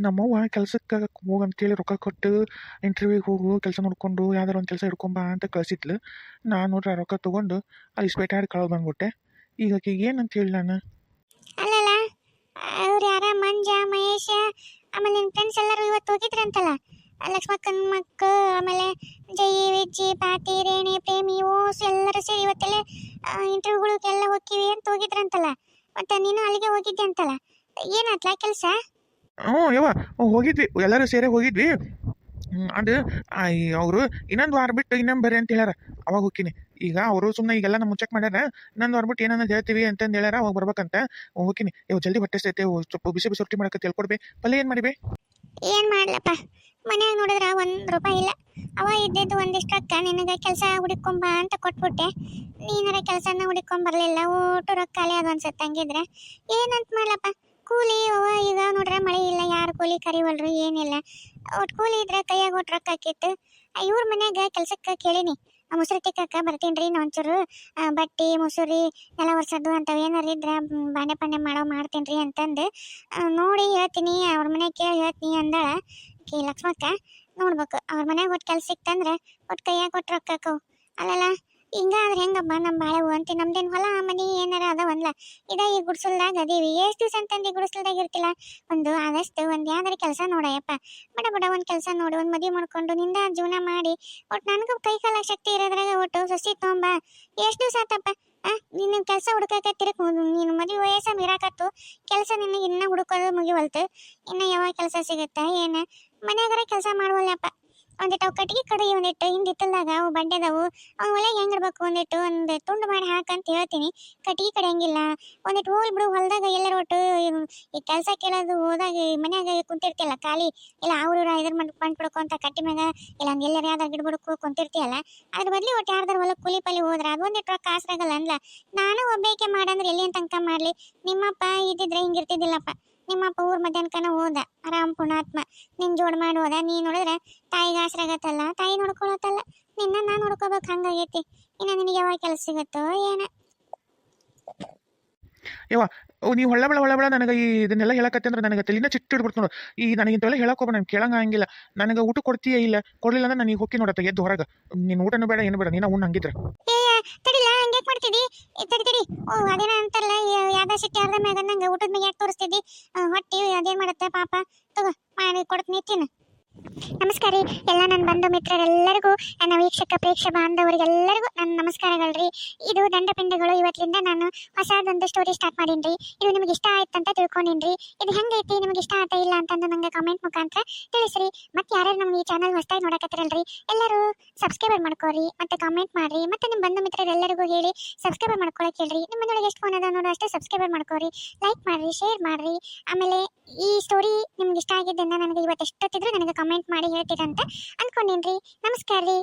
ನಮ್ಮವ್ವ ಕೆಲ್ಸಕ್ಕೆ ಹೋಗಂತೇಳಿ ರೊಕ್ಕ ಕೊಟ್ಟು ಇಂಟರ್ವ್ಯೂಗೆ ಹೋಗು, ಕೆಲಸ ನೋಡಿಕೊಂಡು ಯಾವ್ದಾರು ಒಂದು ಕೆಲಸ ಹಿಡ್ಕೊಂಬ ಅಂತ ಕಳ್ಸಿದ್ಲು. ನಾನು ನೋಡ್ರಿ ರೊಕ್ಕ ತೊಗೊಂಡು ಅಲ್ಲಿ ಸ್ಪೇಟಾಡಿ ಕಳೆದು ಬಂದ್ಬಿಟ್ಟೆ. ಈಗ ಆಕಿಗೆ ಏನಂತ ಹೇಳಿ ನಾನು? ಅಲ್ಲಲ್ಲ, ಅವ್ರು ಯಾರ? ಮಂಜ, ಮಹೇಶ, ಆಮೇಲೆ ನಿನ್ನ ಫ್ರೆಂಡ್ಸ್ ಎಲ್ಲರೂ ಇವತ್ತು ಹೋಗಿದ್ರಂತಲ್ಲ? ಲಕ್ಷ್ಮಕ್ಕನ ಮಕ್ಕ, ಆಮೇಲೆ ಜೈ ವಿಜ್ಜಿ ಪಾಟಿ ರೇಣಿ, ಪ್ರೇಮಿ, ಓಸ್ ಎಲ್ಲರೂ ಸೇರಿ ಇವತ್ತೆಲ್ಲ ಇಂಟರ್ವ್ಯೂಗಳಿಗೆಲ್ಲ ಹೋಗ್ತೀವಿ ಅಂತ ಹೋಗಿದ್ರಂತಲ್ಲ? ಮತ್ತೆ ನೀನು ಅಲ್ಲಿಗೆ ಹೋಗಿದ್ದೆ ಅಂತಲ್ಲ ಏನಾತ್ಲ ಕೆಲಸ? ಹ್ಞೂ ಯವ್ವ ಹೋಗಿದ್ವಿ. ಎಲ್ಲರೂ ಸೇರಿ ಹೋಗಿದ್ವಿ. ಅದು ಅವರು ಇನ್ನೊಂದು ವಾರ ಬಿಟ್ಟು ಇನ್ನೊಂದು ಬರ್ರಿ ಅಂತ ಹೇಳ್ಯಾರ. ಅವಾಗ ಹೋಗ್ತೀನಿ ಈಗ ಅವರು ಸುಮ್ಮನೆ ಈಗೆಲ್ಲ ನಮ್ಮ ಚೆಕ್ ಮಾಡ್ಯಾರ. ಇನ್ನೊಂದು ವಾರ ಬಿಟ್ಟು ಏನನ್ನ ಹೇಳ್ತೀವಿ ಅಂತಂದು ಹೇಳ್ಯಾರ. ಅವಾಗ ಬರ್ಬೇಕಂತ ಹೋಗ್ತೀನಿ ಇವ್ ಜಲ್ದಿ ಬಟ್ಟೆ ಸೈತೆ ಸ್ವಲ್ಪ ಬಿಸಿ ಬಿಸಿ ರೊಟ್ಟಿ ಮಾಡಕ್ಕೆ ತಿಳ್ಕೊಡ್ಬೇ ಪಲ್ಯ ಏನು ಮಾಡಿಬೇ? ಏನು ಮಾಡ್ಲಪ್ಪ? ಮನ್ಯಾಗ ನೋಡಿದ್ರೆ ಒಂದು ರೂಪಾಯಿ ಇಲ್ಲ. ಅವ ಇದ್ದಿದ್ದು ಒಂದಿಷ್ಟು ರೊಕ್ಕ ನಿನಗ ಕೆಲಸ ಹುಡುಕೊಂಬ ಅಂತ ಕೊಟ್ಬಿಟ್ಟೆ. ನೀನಾರ ಕೆಲಸನ ಹುಡುಕೊಂಬರ್ಲಿಲ್ಲ ಊಟ ರೊಕ್ಕ ಖಾಲಿ ಅದು ಅನ್ಸತ್ತೆ ಹಂಗಿದ್ರೆ. ಏನಂತ ಮಾಡ್ಲಪ್ಪ? ಕೂಲಿ ಅವ್ವ ಈಗ ನೋಡ್ರ ಮಳೆ ಇಲ್ಲ, ಯಾರು ಕೂಲಿ ಕರಿವಲ್ರು ಏನಿಲ್ಲ. ಒಟ್ಟು ಕೂಲಿ ಇದ್ರೆ ಕೈಯಾಗ ಒಟ್ಟು ರೊಕ್ಕ ಹಾಕಿತ್ತು. ಇವ್ರ ಮನ್ಯಾಗ ಕೆಲ್ಸಕ್ಕೆ ಕೇಳೀನಿ. ಮೊಸರು ತಿಕ್ಕಕ್ಕೆ ಬರ್ತೀನಿ ರೀ ಒಂಚೂರು. ಬಟ್ಟಿ, ಮುಸುರಿ ಎಲ್ಲ ಒರ್ಸೋದು ಅಂಥವು ಏನಾರ ಇದ್ರೆ ಬಾಂಡೆ ಪಾಂಡೆ ಮಾಡೋ ಮಾಡ್ತೀನ್ರಿ ಅಂತಂದು. ನೋಡಿ ಹೇಳ್ತೀನಿ, ಅವ್ರ ಮನೆಗೆ ಕೇಳಿ ಹೇಳ್ತೀನಿ ಅಂದಾಳ. ಕಿ ಲಕ್ಷ್ಮಕ್ಕ, ನೋಡ್ಬೇಕು, ಅವ್ರ ಮನ್ಯಾಗ ಒಟ್ಟು ಕೆಲ್ಸ ಸಿಕ್ತಂದ್ರೆ ಒಟ್ಟು ಕೈಯಾಗ ಕೊಟ್ಟು ರೊಕ್ಕ ಅಲ್ಲಲ್ಲ ಹಿಂಗಾದ್ರೆ ಹೆಂಗಮ್ಮ? ನಮ್ಮ ಬಾಳೆವು ಅಂತ, ನಮ್ದೇನು ಹೊಲ ಮನಿ ಏನಾರ ಅದಾವನ್ಲ ಇದ ಈ ಗುಡಿಸಲ್ದಾಗ ಅದೀವಿ. ಎಷ್ಟು ದಿವಸ ಅಂತಂದು ಗುಡಿಸಲ್ದಾಗ ಇರ್ತಿಲ್ಲ? ಒಂದು ಆದಷ್ಟು ಒಂದು ಯಾವ್ದಾರ ಕೆಲಸ ನೋಡಯಪ್ಪ ಬಡ ಬಡ ಒಂದು ಕೆಲಸ ನೋಡಿ, ಒಂದು ಮದುವೆ ಮಾಡ್ಕೊಂಡು ನಿಂದ ಜೀವನ ಮಾಡಿ. ಒಟ್ಟು ನನಗೂ ಕೈ ಕಾಲ ಶಕ್ತಿ ಇರೋದ್ರಾಗ ಒಟ್ಟು ಸೊಸಿ ತೊಂಬ. ಎಷ್ಟು ದಿವಸ ಆತಪ್ಪ? ಆ, ನಿನ್ನ ಕೆಲಸ ಹುಡುಕಾಕತ್ತಿರಕ್ ನೀನು ಮದುವೆ ವಯಸ್ಸ ಮೀರಾಕತ್ತು. ಕೆಲಸ ನಿನಗೆ ಇನ್ನೂ ಹುಡುಕೋದು ಮುಗಿವಲ್ತು. ಇನ್ನು ಯಾವಾಗ ಕೆಲಸ ಸಿಗುತ್ತೆ, ಏನು? ಮನೆಯಾಗರ ಕೆಲಸ ಮಾಡುವಲ್ಲಪ್ಪ ಒಂದಿಟ್ಟು ಅವು ಕಟ್ಟಿಗೆ ಕಡೆ ಒಂದಿಟ್ಟು ಹಿಂದಿತ್ತಲ್ದಾಗ ಅವು ಬಂಡೆದವು ಅವು ಒಳಗೆ ಹೆಂಗಿರ್ಬೇಕು ಒಂದಿಟ್ಟು, ಒಂದು ತುಂಡು ಮಾಡಿ ಹಾಕಂತ ಹೇಳ್ತೀನಿ. ಕಟ್ಟಿಗೆ ಕಡೆ ಹಂಗಿಲ್ಲ. ಒಂದಿಟ್ಟು ಹೋಗ್ಲಿ ಬಿಡು, ಹೊಲ್ದಾಗ ಎಲ್ಲರ ಒಟ್ಟು ಈ ಕೆಲಸ ಕೇಳೋದು ಹೋದಾಗ ಮನ್ಯಾಗ ಕುಂತಿರ್ತಿಯಲ್ಲ ಖಾಲಿ, ಇಲ್ಲ ಅವ್ರು ಇದ್ರ ಮಾಡಿ ಬಂದ್ ಅಂತ ಕಟ್ಟಿ ಮ್ಯಾಗ, ಇಲ್ಲ ಹಂಗೆ ಎಲ್ಲರ ಯಾವ್ದಾರ ಗಿಡ ಬಿಡ್ಕೊ ಕುಂತಿರ್ತೀಯಲ್ಲ, ಅದ್ರ ಬದಲು ಒಟ್ಟು ಯಾರ್ದಾರ ಹೊಲಕ್ಕೆ ಕೂಲಿ ಪಲ್ಲಿ ಹೋದ್ರೆ ಅದು ಒಂದಿಟ್ಟು ರೊಕ್ಕ ಆಸರಾಗಲ್ಲ ಅಂದ್ಲ. ನಾನು ಒಬ್ಬಾಕೆ ಮಾಡಂದ್ರೆ ಎಲ್ಲಿ ತನಕ ಮಾಡಲಿ. ನಿಮ್ಮಪ್ಪ ಇದ್ದಿದ್ರೆ ಹಿಂಗಿರ್ತಿದ್ದಿಲ್ಲಪ್ಪ ನಿಮ್ಮಪ್ಪ ಊರ್ ಮಧ್ಯಾಹ್ನಕನ ಹೋದ. ಆರಾಮ್ ಪುಣಾತ್ಮ. ನಿನ್ ಜೋಡ್ ಮಾಡಿ ಹೋದ. ನೀ ನೋಡಿದ್ರೆ ತಾಯಿಗೆ ಆಸರಾಗತ್ತಲ್ಲ ತಾಯಿ ನೋಡ್ಕೊಳತ್ತಲ್ಲ. ನಿನ್ನ ನಾ ನೋಡ್ಕೋಬೇಕು ಹಂಗಾಗೈತಿ. ಇನ್ನ ನಿನಗೆ ಯಾವಾಗ ಕೆಲಸ ಸಿಗತ್ತೋ ಏನ? ನೀವು ಹೊಳ್ಳ ಬಳ ಹೊಳ್ಳ ಬಳ ನನಗೆ ಈ ಇದನ್ನೆಲ್ಲ ಹೇಳಕತ್ತೆ ಅಂದ್ರೆ ನನಗೆ ತಲೆನ ಚಿಟ್ಟು ಹಿಡ್ಬಿಡ್ತು ನೋಡು. ಈ ನನಗೆ ಇಂಥವೆಲ್ಲ ಹೇಳಕ್ ಹೋಗ್ಬೇಡ ನಾನು ಕೇಳಂಗ ಹಂಗಿಲ್ಲ ನನಗೆ ಊಟ ಕೊಡ್ತೀಯ ಇಲ್ಲ? ಕೊಡ್ಲಿಲ್ಲ ಅಂದ್ರೆ ನನಗೆ ಹೋಗಿ ನೋಡತ್ತೆ ಎದ್ದು ಹೊರಗೆ. ನೀನು ಊಟನೂ ಬೇಡ ಏನು ಬೇಡ. ನೀನು ಉಣ್ಣ ಹಂಗಿದ್ರೆ. ಏ ತಡಿಲ್ಲ ಹಂಗೆ ಮಾಡ್ತಿದ್ದಿ ತಡಿ ತಡಿ. ಓ, ಅದೇನ ಅಂತಲ್ಲ ಯಾವ್ದ ಸಿಟ್ಟಿ ಅರ್ಧ ಮ್ಯಾಗ ನಂಗೆ ಊಟದ ಮ್ಯಾಗ ಯಾಕೆ ತೋರಿಸ್ತಿದ್ದಿ? ಹೊಟ್ಟಿ, ಅದೇನ್ ಮಾಡತ್ತೆ ಪಾಪ? ತಗೋ, ಮಾಡಿ ಕೊಡ್ತೀನಿ ತಿನ್ನು ನಮಸ್ಕಾರ ರೀ. ಎಲ್ಲ ನನ್ನ ಬಂಧು ಮಿತ್ರರೆಲ್ಲರಿಗೂ, ನನ್ನ ವೀಕ್ಷಕ ಪ್ರೇಕ್ಷ ಬಾಂಧವರಿಗೆಲ್ಲರಿಗೂ ನನ್ನ ನಮಸ್ಕಾರಗಳ್ರಿ ಇದು ದಂಡಪಿಂಡಗಳು. ಇವತ್ತಿಂದ ನಾನು ಹೊಸದೊಂದು ಸ್ಟೋರಿ ಸ್ಟಾರ್ಟ್ ಮಾಡೀನಿ ಇದು ನಿಮಗೆ ಇಷ್ಟ ಆಯ್ತು ಅಂತ ತಿಳ್ಕೊಂಡಿನ್ರಿ ಇದು ಹೆಂಗೈತಿ? ನಿಮಗೆ ಇಷ್ಟ ಆಯ್ತಾ ಇಲ್ಲ ಅಂತಂದು ನಂಗೆ ಕಮೆಂಟ್ ಮುಖಾಂತರ ತಿಳಿಸ್ರಿ. ಮತ್ತೆ ಯಾರ್ಯಾರು ನಮ್ಮ ಈ ಚಾನಲ್ ಹೊಸದಾಗಿ ನೋಡಕತ್ತಿರಲ್ರಿ, ಎಲ್ಲರೂ ಸಬ್ಸ್ಕ್ರೈಬರ್ ಮಾಡ್ಕೋರಿ, ಮತ್ತೆ ಕಾಮೆಂಟ್ ಮಾಡ್ರಿ, ಮತ್ತೆ ನಿಮ್ಮ ಬಂಧು ಮಿತ್ರರೆಲ್ಲರಿಗೂ ಹೇಳಿ ಸಬ್ಸ್ಕ್ರೈಬರ್ ಮಾಡ್ಕೊಳಕ್ ಹೇಳ್ರಿ. ನಿಮ್ಮ ಮನೆಯೊಳಗೆ ಎಷ್ಟು ಫೋನ್ ಅದ ನೋಡೋ, ಅಷ್ಟೇ ಸಬ್ಸ್ಕ್ರೈಬರ್ ಮಾಡ್ಕೊರಿ ಲೈಕ್ ಮಾಡ್ರಿ ಶೇರ್ ಮಾಡ್ರಿ. ಆಮೇಲೆ ಈ ಸ್ಟೋರಿ ನಿಮ್ಗೆ ಇಷ್ಟ ಆಗಿದ್ದರಿಂದ ನನಗೆ ಇವತ್ತು ಎಷ್ಟೊತ್ತಿದ್ರು ನನಗೆ ಕಮೆಂಟ್ ಮಾಡಿ ಹೇಳ್ತೀರಂತ ಅನ್ಕೊಂಡೇನ್ರಿ. ನಮಸ್ಕಾರ ರೀ.